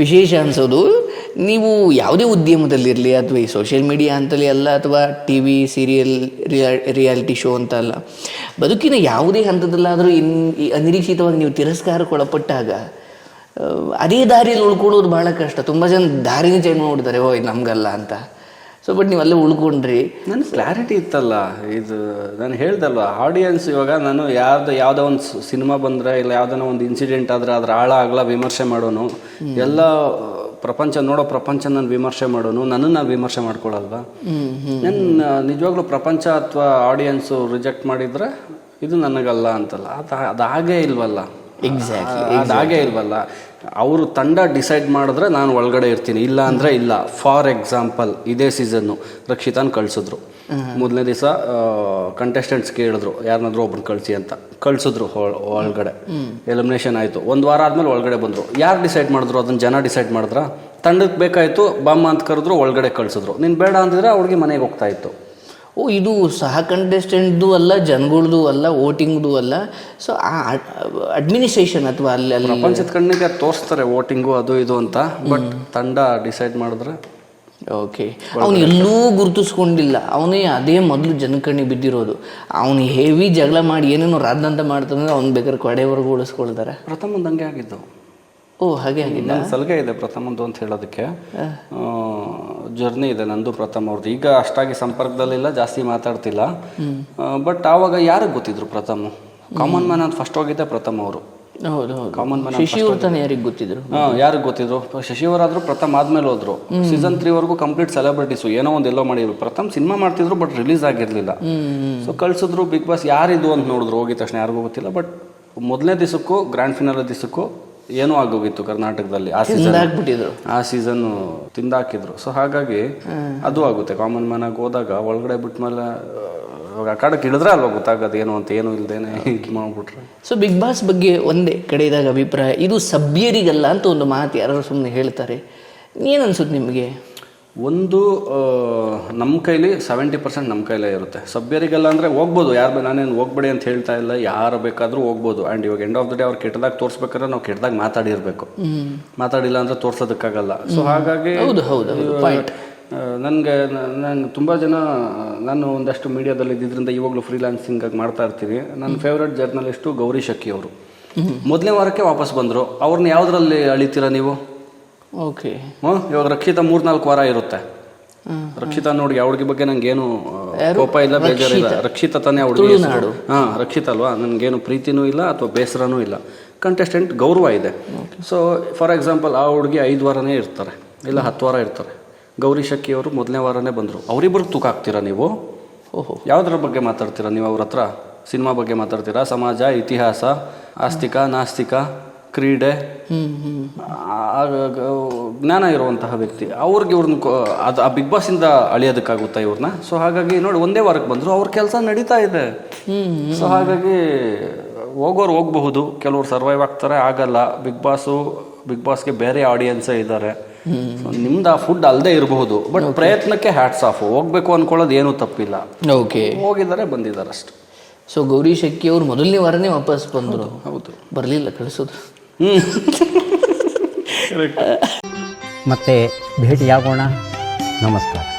Speaker 2: ವಿಶೇಷ ಅನಿಸೋದು, ನೀವು ಯಾವುದೇ ಉದ್ಯಮದಲ್ಲಿರಲಿ, ಅಥವಾ ಈ ಸೋಷಿಯಲ್ ಮೀಡಿಯಾ ಅಂತಲೇ ಅಲ್ಲ, ಅಥವಾ T V serial reality show ಅಂತ ಅಲ್ಲ, ಬದುಕಿನ ಯಾವುದೇ ಹಂತದಲ್ಲಾದರೂ ಇನ್ ಅನಿರೀಕ್ಷಿತವಾಗಿ ನೀವು ತಿರಸ್ಕಾರಕ್ಕೊಳಪಟ್ಟಾಗ ಅದೇ ದಾರಿಯಲ್ಲಿ ಉಳ್ಕೊಳ್ಳೋದು ಭಾಳ ಕಷ್ಟ. ತುಂಬ ಜನ ದಾರಿನೇ ಚೇಂಜ್ ಓ ಇದು ನಮಗಲ್ಲ ಅಂತ. ಸೊ ಬಟ್ ನೀವು ಅಲ್ಲೇ ಉಳ್ಕೊಂಡ್ರಿ.
Speaker 1: ನನಗೆ ಕ್ಲಾರಿಟಿ ಇತ್ತಲ್ಲ ಇದು ನಾನು ಹೇಳ್ದಲ್ವ ಆಡಿಯನ್ಸ್ ಇವಾಗ ನಾನು ಯಾವ್ದು ಯಾವುದೋ ಒಂದು ಸಿನಿಮಾ ಬಂದರೆ ಇಲ್ಲ ಯಾವ್ದಾನ ಒಂದು ಇನ್ಸಿಡೆಂಟ್ ಆದರೆ ಅದ್ರ ಆಳ ಆಗಲ ವಿಮರ್ಶೆ ಮಾಡೋನು. ಎಲ್ಲ ಪ್ರಪಂಚ ನೋಡೋ ಪ್ರಪಂಚ ನಾನು ವಿಮರ್ಶೆ ಮಾಡೋನು ನನ್ನನ್ನು ನಾನು ವಿಮರ್ಶೆ ಮಾಡ್ಕೊಳಲ್ವಾ? ನನ್ನ ನಿಜವಾಗ್ಲೂ ಪ್ರಪಂಚ ಅಥವಾ ಆಡಿಯನ್ಸು ರಿಜೆಕ್ಟ್ ಮಾಡಿದರೆ ಇದು ನನಗಲ್ಲ ಅಂತಲ್ಲ. ಅದು ಅದಾಗೇ ಇಲ್ವಲ್ಲ?
Speaker 2: ಎಕ್ಸಾಕ್ಟ್ಲಿ
Speaker 1: ಅದಾಗೇ ಇಲ್ವಲ್ಲ? ಅವರು ತಂಡ ಡಿಸೈಡ್ ಮಾಡಿದ್ರೆ ನಾನು ಒಳಗಡೆ ಇರ್ತೀನಿ. ಇಲ್ಲ ಅಂದರೆ ಇಲ್ಲ. ಫಾರ್ ಎಕ್ಸಾಂಪಲ್ ಇದೇ ಸೀಸನ್ನು ರಕ್ಷಿತಾನ್ ಕಳಿಸಿದ್ರು. ಮೊದಲನೇ ದಿವಸ ಕಂಟೆಸ್ಟೆಂಟ್ಸ್ ಕೇಳಿದ್ರು ಯಾರನ್ನಾದ್ರೂ ಒಬ್ರು ಕಳಿಸಿ ಅಂತ. ಕಳಿಸಿದ್ರು ಒಳಗಡೆ. ಎಲಿಮಿನೇಷನ್ ಆಯಿತು. ಒಂದು ವಾರ ಆದಮೇಲೆ ಒಳಗಡೆ ಬಂದರು. ಯಾರು ಡಿಸೈಡ್ ಮಾಡಿದ್ರು? ಅದನ್ನು ಜನ ಡಿಸೈಡ್ ಮಾಡಿದ್ರ? ತಂಡಕ್ಕೆ ಬೇಕಾಯಿತು ಬಾಮ್ಮ ಅಂತ ಕರೆದ್ರು ಒಳಗಡೆ ಕಳಿಸಿದ್ರು. ನೀನು ಬೇಡ ಅಂದಿದ್ರೆ ಅವ್ರಿಗೆ ಮನೆಗೆ ಹೋಗ್ತಾ ಇತ್ತು.
Speaker 2: ಓ ಇದು ಸಹ ಕಂಟೆಸ್ಟೆಂಟ್ದು ಅಲ್ಲ ಜನಗಳ್ದು ಅಲ್ಲ ವೋಟಿಂಗ್ದು ಅಲ್ಲ. ಸೊ ಆ ಅಡ್ಮಿನಿಸ್ಟ್ರೇಷನ್ ಅಥವಾ ಅಲ್ಲಿ ಅಲ್ಲಿ
Speaker 1: ಪ್ರಪಂಚದ ಕಣ್ಣಿಗೆ ತೋರಿಸ್ತಾರೆ ವೋಟಿಂಗು ಅದು ಇದು ಅಂತ. ಬಟ್ ತಂಡ ಡಿಸೈಡ್ ಮಾಡಿದ್ರೆ
Speaker 2: ಓಕೆ ಅವನು ಎಲ್ಲೂ ಗುರುತಿಸ್ಕೊಂಡಿಲ್ಲ. ಅವನೇ ಅದೇ ಮೊದಲು ಜನಕಣ್ಣಿ ಬಿದ್ದಿರೋದು. ಅವನು ಹೆವಿ ಜಗಳ ಮಾಡಿ ಏನೇನೋ ರಾದಂತ ಮಾಡ್ತಾನೆ ಅವ್ನು ಬೇಕಾದ್ರೆ ಕಡೆವರೆಗೂ ಉಳಿಸ್ಕೊಳ್ತಾರೆ.
Speaker 1: ಪ್ರಥಮ ಹಂಗೆ ಆಗಿದ್ದು
Speaker 2: ಓ ಹಾಗೆ
Speaker 1: ನನ್ನ ಸಲಗೆ ಇದೆ ಪ್ರಥಮದ್ದು ಅಂತ ಹೇಳೋದಕ್ಕೆ. ಜರ್ನಿ ಇದೆ ನಂದು ಪ್ರಥಮ ಅವ್ರದ್ದು ಈಗ ಅಷ್ಟಾಗಿ ಸಂಪರ್ಕದಲ್ಲಿಲ್ಲ ಜಾಸ್ತಿ ಮಾತಾಡ್ತಿಲ್ಲ. ಬಟ್ ಆವಾಗ ಯಾರು ಗೊತ್ತಿದ್ರು ಪ್ರಥಮ? ಕಾಮನ್ ಮ್ಯಾನ್ ಅಂತ ಫಸ್ಟ್ ಹೋಗಿದ್ದೆ ಪ್ರಥಮ ಅವರು. ಕಾಮನ್ ಮ್ಯಾನ್
Speaker 2: ಶಶಿ ಅವ್ರು ತಾನೇ ಯಾರಿಗೆ ಗೊತ್ತಿದ್ರು?
Speaker 1: ಯಾರಿಗೆ ಗೊತ್ತಿದ್ರು? ಶಶಿವರಾದ್ರು ಪ್ರಥಮ್ ಆದ್ಮೇಲೆ ಹೋದ್ರು. ಸೀಸನ್ ತ್ರೀ ವರೆಗೂ ಕಂಪ್ಲೀಟ್ ಸೆಲೆಬ್ರಿಟೀಸ್ ಏನೋ ಒಂದು ಎಲ್ಲೋ ಮಾಡಿದ್ರು ಪ್ರಥಮ್ ಸಿನಿಮಾ ಮಾಡ್ತಿದ್ರು ಬಟ್ ರಿಲೀಸ್ ಆಗಿರ್ಲಿಲ್ಲ. ಸೊ ಕಳ್ಸಿದ್ರು ಬಿಗ್ ಬಾಸ್ ಯಾರಿದು ಅಂತ ನೋಡಿದ್ರು. ಹೋಗಿದ ತಕ್ಷಣ ಯಾರಿಗೂ ಗೊತ್ತಿಲ್ಲ ಬಟ್ ಮೊದಲನೇ ದಿವಸಕ್ಕೂ ಗ್ರ್ಯಾಂಡ್ ಫಿನಾಲ್ ದಿವಸಕ್ಕೂ ಏನೋ ಆಗೋಗಿತ್ತು ಕರ್ನಾಟಕದಲ್ಲಿ. ಆ ಸೀಸನ್ ಆ ಸೀಸನ್ ತಿಂದಾಕಿದ್ರು ಸೊ ಹಾಗಾಗಿ ಅದು ಆಗುತ್ತೆ. ಕಾಮನ್ ಮ್ಯಾನ್ ಆಗಿ ಹೋದಾಗ ಒಳಗಡೆ ಬಿಟ್ಮೇಲೆ ಆ ಕಡೆಗೆ ಇಳಿದ್ರೆ ಅಲ್ವಾ ಗೊತ್ತಾಗೋದು ಏನು ಅಂತ ಏನು ಇಲ್ದೇನೆ ಇದು ಮಾಡ್ಬಿಟ್ರೆ.
Speaker 2: ಸೊ ಬಿಗ್ ಬಾಸ್ ಬಗ್ಗೆ ಒಂದೇ ಕಡೆಯದಾಗ ಅಭಿಪ್ರಾಯ ಇದು ಸಭ್ಯರಿಗಲ್ಲ ಅಂತ ಒಂದು ಮಾತು ಯಾರು ಸುಮ್ಮನೆ ಹೇಳ್ತಾರೆ. ಏನು ಅನ್ಸುತ್ತೆ ನಿಮಗೆ?
Speaker 1: ಒಂದು ನಮ್ಮ ಕೈಲಿ ಸೆವೆಂಟಿ ಪರ್ಸೆಂಟ್ ನಮ್ಮ ಕೈಲೇ ಇರುತ್ತೆ. ಸಭ್ಯರಿಗೆಲ್ಲ ಅಂದರೆ ಹೋಗ್ಬೋದು. ಯಾರು ನಾನೇನು ಹೋಗ್ಬೇಡಿ ಅಂತ ಹೇಳ್ತಾ ಇಲ್ಲ. ಯಾರು ಬೇಕಾದರೂ ಹೋಗ್ಬೋದು. ಆ್ಯಂಡ್ ಇವಾಗ ಎಂಡ್ ಆಫ್ ದ ಡೇ ಅವ್ರು ಕೆಟ್ಟದಾಗ ತೋರಿಸ್ಬೇಕಾದ್ರೆ ನಾವು ಕೆಟ್ಟದಾಗ ಮಾತಾಡಿರಬೇಕು. ಮಾತಾಡಿಲ್ಲ ಅಂದರೆ ತೋರ್ಸೋದಕ್ಕಾಗಲ್ಲ. ಸೊ ಹಾಗಾಗಿ
Speaker 2: ಹೌದು ಹೌದು
Speaker 1: ನನಗೆ ನಂಗೆ ತುಂಬ ಜನ ನಾನು ಒಂದಷ್ಟು ಮೀಡಿಯಾದಲ್ಲಿ ಇದ್ದಿದ್ದರಿಂದ ಇವಾಗಲೂ ಫ್ರೀಲಾನ್ಸಿಂಗ್ ಆಗಿ ಮಾಡ್ತಾ ಇರ್ತೀನಿ. ನನ್ನ ಫೇವ್ರೆಟ್ ಜರ್ನಲಿಸ್ಟು ಗೌರಿ ಶಕ್ಕಿ ಅವರು. ಮೊದಲನೇ ವಾರಕ್ಕೆ ವಾಪಸ್ ಬಂದರು. ಅವ್ರನ್ನ ಯಾವುದ್ರಲ್ಲಿ ಅಳಿತೀರಾ ನೀವು?
Speaker 2: ಓಕೆ.
Speaker 1: ಹ್ಞೂ ಇವಾಗ ರಕ್ಷಿತ ಮೂರ್ನಾಲ್ಕು ವಾರ ಇರುತ್ತೆ. ರಕ್ಷಿತಾ ನೋಡಿ ಆ ಹುಡುಗಿ ಬಗ್ಗೆ ನಂಗೇನು ಕೋಪ ಇಲ್ಲ ಬೇಜಾರಿಲ್ಲ. ರಕ್ಷಿತಾ ತಾನೇ ಆ ಹುಡುಗಿ ಹೆಸರು. ಹಾ ರಕ್ಷಿತ ಅಲ್ವಾ? ನನಗೇನು ಪ್ರೀತಿನೂ ಇಲ್ಲ ಅಥವಾ ಬೇಸರನೂ ಇಲ್ಲ. ಕಂಟೆಸ್ಟೆಂಟ್ ಗೌರವ ಇದೆ. ಸೊ ಫಾರ್ ಎಕ್ಸಾಂಪಲ್ ಆ ಹುಡುಗಿ ಐದು ವಾರನೇ ಇರ್ತಾರೆ. ಇಲ್ಲ ಹತ್ತು ವಾರ ಇರ್ತಾರೆ. ಗೌರಿ ಶಕ್ಕಿ ಅವರು ಮೊದಲನೇ ವಾರನೇ ಬಂದರು. ಅವರಿಬ್ಬರು ತೂಕ ಹಾಕ್ತೀರಾ ನೀವು?
Speaker 2: ಓಹೋ.
Speaker 1: ಯಾವುದ್ರ ಬಗ್ಗೆ ಮಾತಾಡ್ತೀರಾ ನೀವು ಅವ್ರ ಹತ್ರ? ಸಿನಿಮಾ ಬಗ್ಗೆ ಮಾತಾಡ್ತೀರಾ? ಸಮಾಜ ಇತಿಹಾಸ ಆಸ್ತಿಕ ನಾಸ್ತಿಕ? ಕ್ರೀಡೆ ಜ್ಞಾನ ಇರುವಂತಹ ವ್ಯಕ್ತಿ ಅವ್ರಿಗೆ ಇವ್ರನ್ನ ಅದು ಆ ಬಿಗ್ ಬಾಸಿಂದ ಅಳಿಯೋದಕ್ಕಾಗುತ್ತಾ ಇವ್ರನ್ನ? ಸೊ ಹಾಗಾಗಿ ನೋಡಿ ಒಂದೇ ವಾರಕ್ಕೆ ಬಂದರು ಅವ್ರ ಕೆಲಸ ನಡೀತಾ ಇದೆ. ಸೊ ಹಾಗಾಗಿ ಹೋಗೋರು ಹೋಗಬಹುದು ಕೆಲವರು ಸರ್ವೈವ್ ಆಗ್ತಾರೆ ಆಗಲ್ಲ. ಬಿಗ್ ಬಾಸು ಬಿಗ್ ಬಾಸ್ಗೆ ಬೇರೆ ಆಡಿಯನ್ಸೇ ಇದ್ದಾರೆ ನಿಮ್ದು ಆ ಫುಡ್ ಅಲ್ಲದೆ ಇರಬಹುದು. ಬಟ್ ಪ್ರಯತ್ನಕ್ಕೆ ಹ್ಯಾಟ್ಸ್ ಆಫ್ ಹೋಗ್ಬೇಕು ಅನ್ಕೊಳ್ಳೋದು ಏನೂ ತಪ್ಪಿಲ್ಲ.
Speaker 2: ಓಕೆ
Speaker 1: ಹೋಗಿದ್ದಾರೆ ಬಂದಿದ್ದಾರೆ ಅಷ್ಟು.
Speaker 2: ಸೊ ಗೌರಿ ಶೆಟ್ಟಿ ಅವರು ಮೊದಲನೇ ವಾರನೇ ವಾಪಸ್ ಬಂದರು.
Speaker 1: ಹೌದು.
Speaker 2: ಬರಲಿಲ್ಲ ಕಳಿಸೋದು.
Speaker 4: ಮತ್ತೆ ಭೇಟಿಯಾಗೋಣ ನಮಸ್ಕಾರ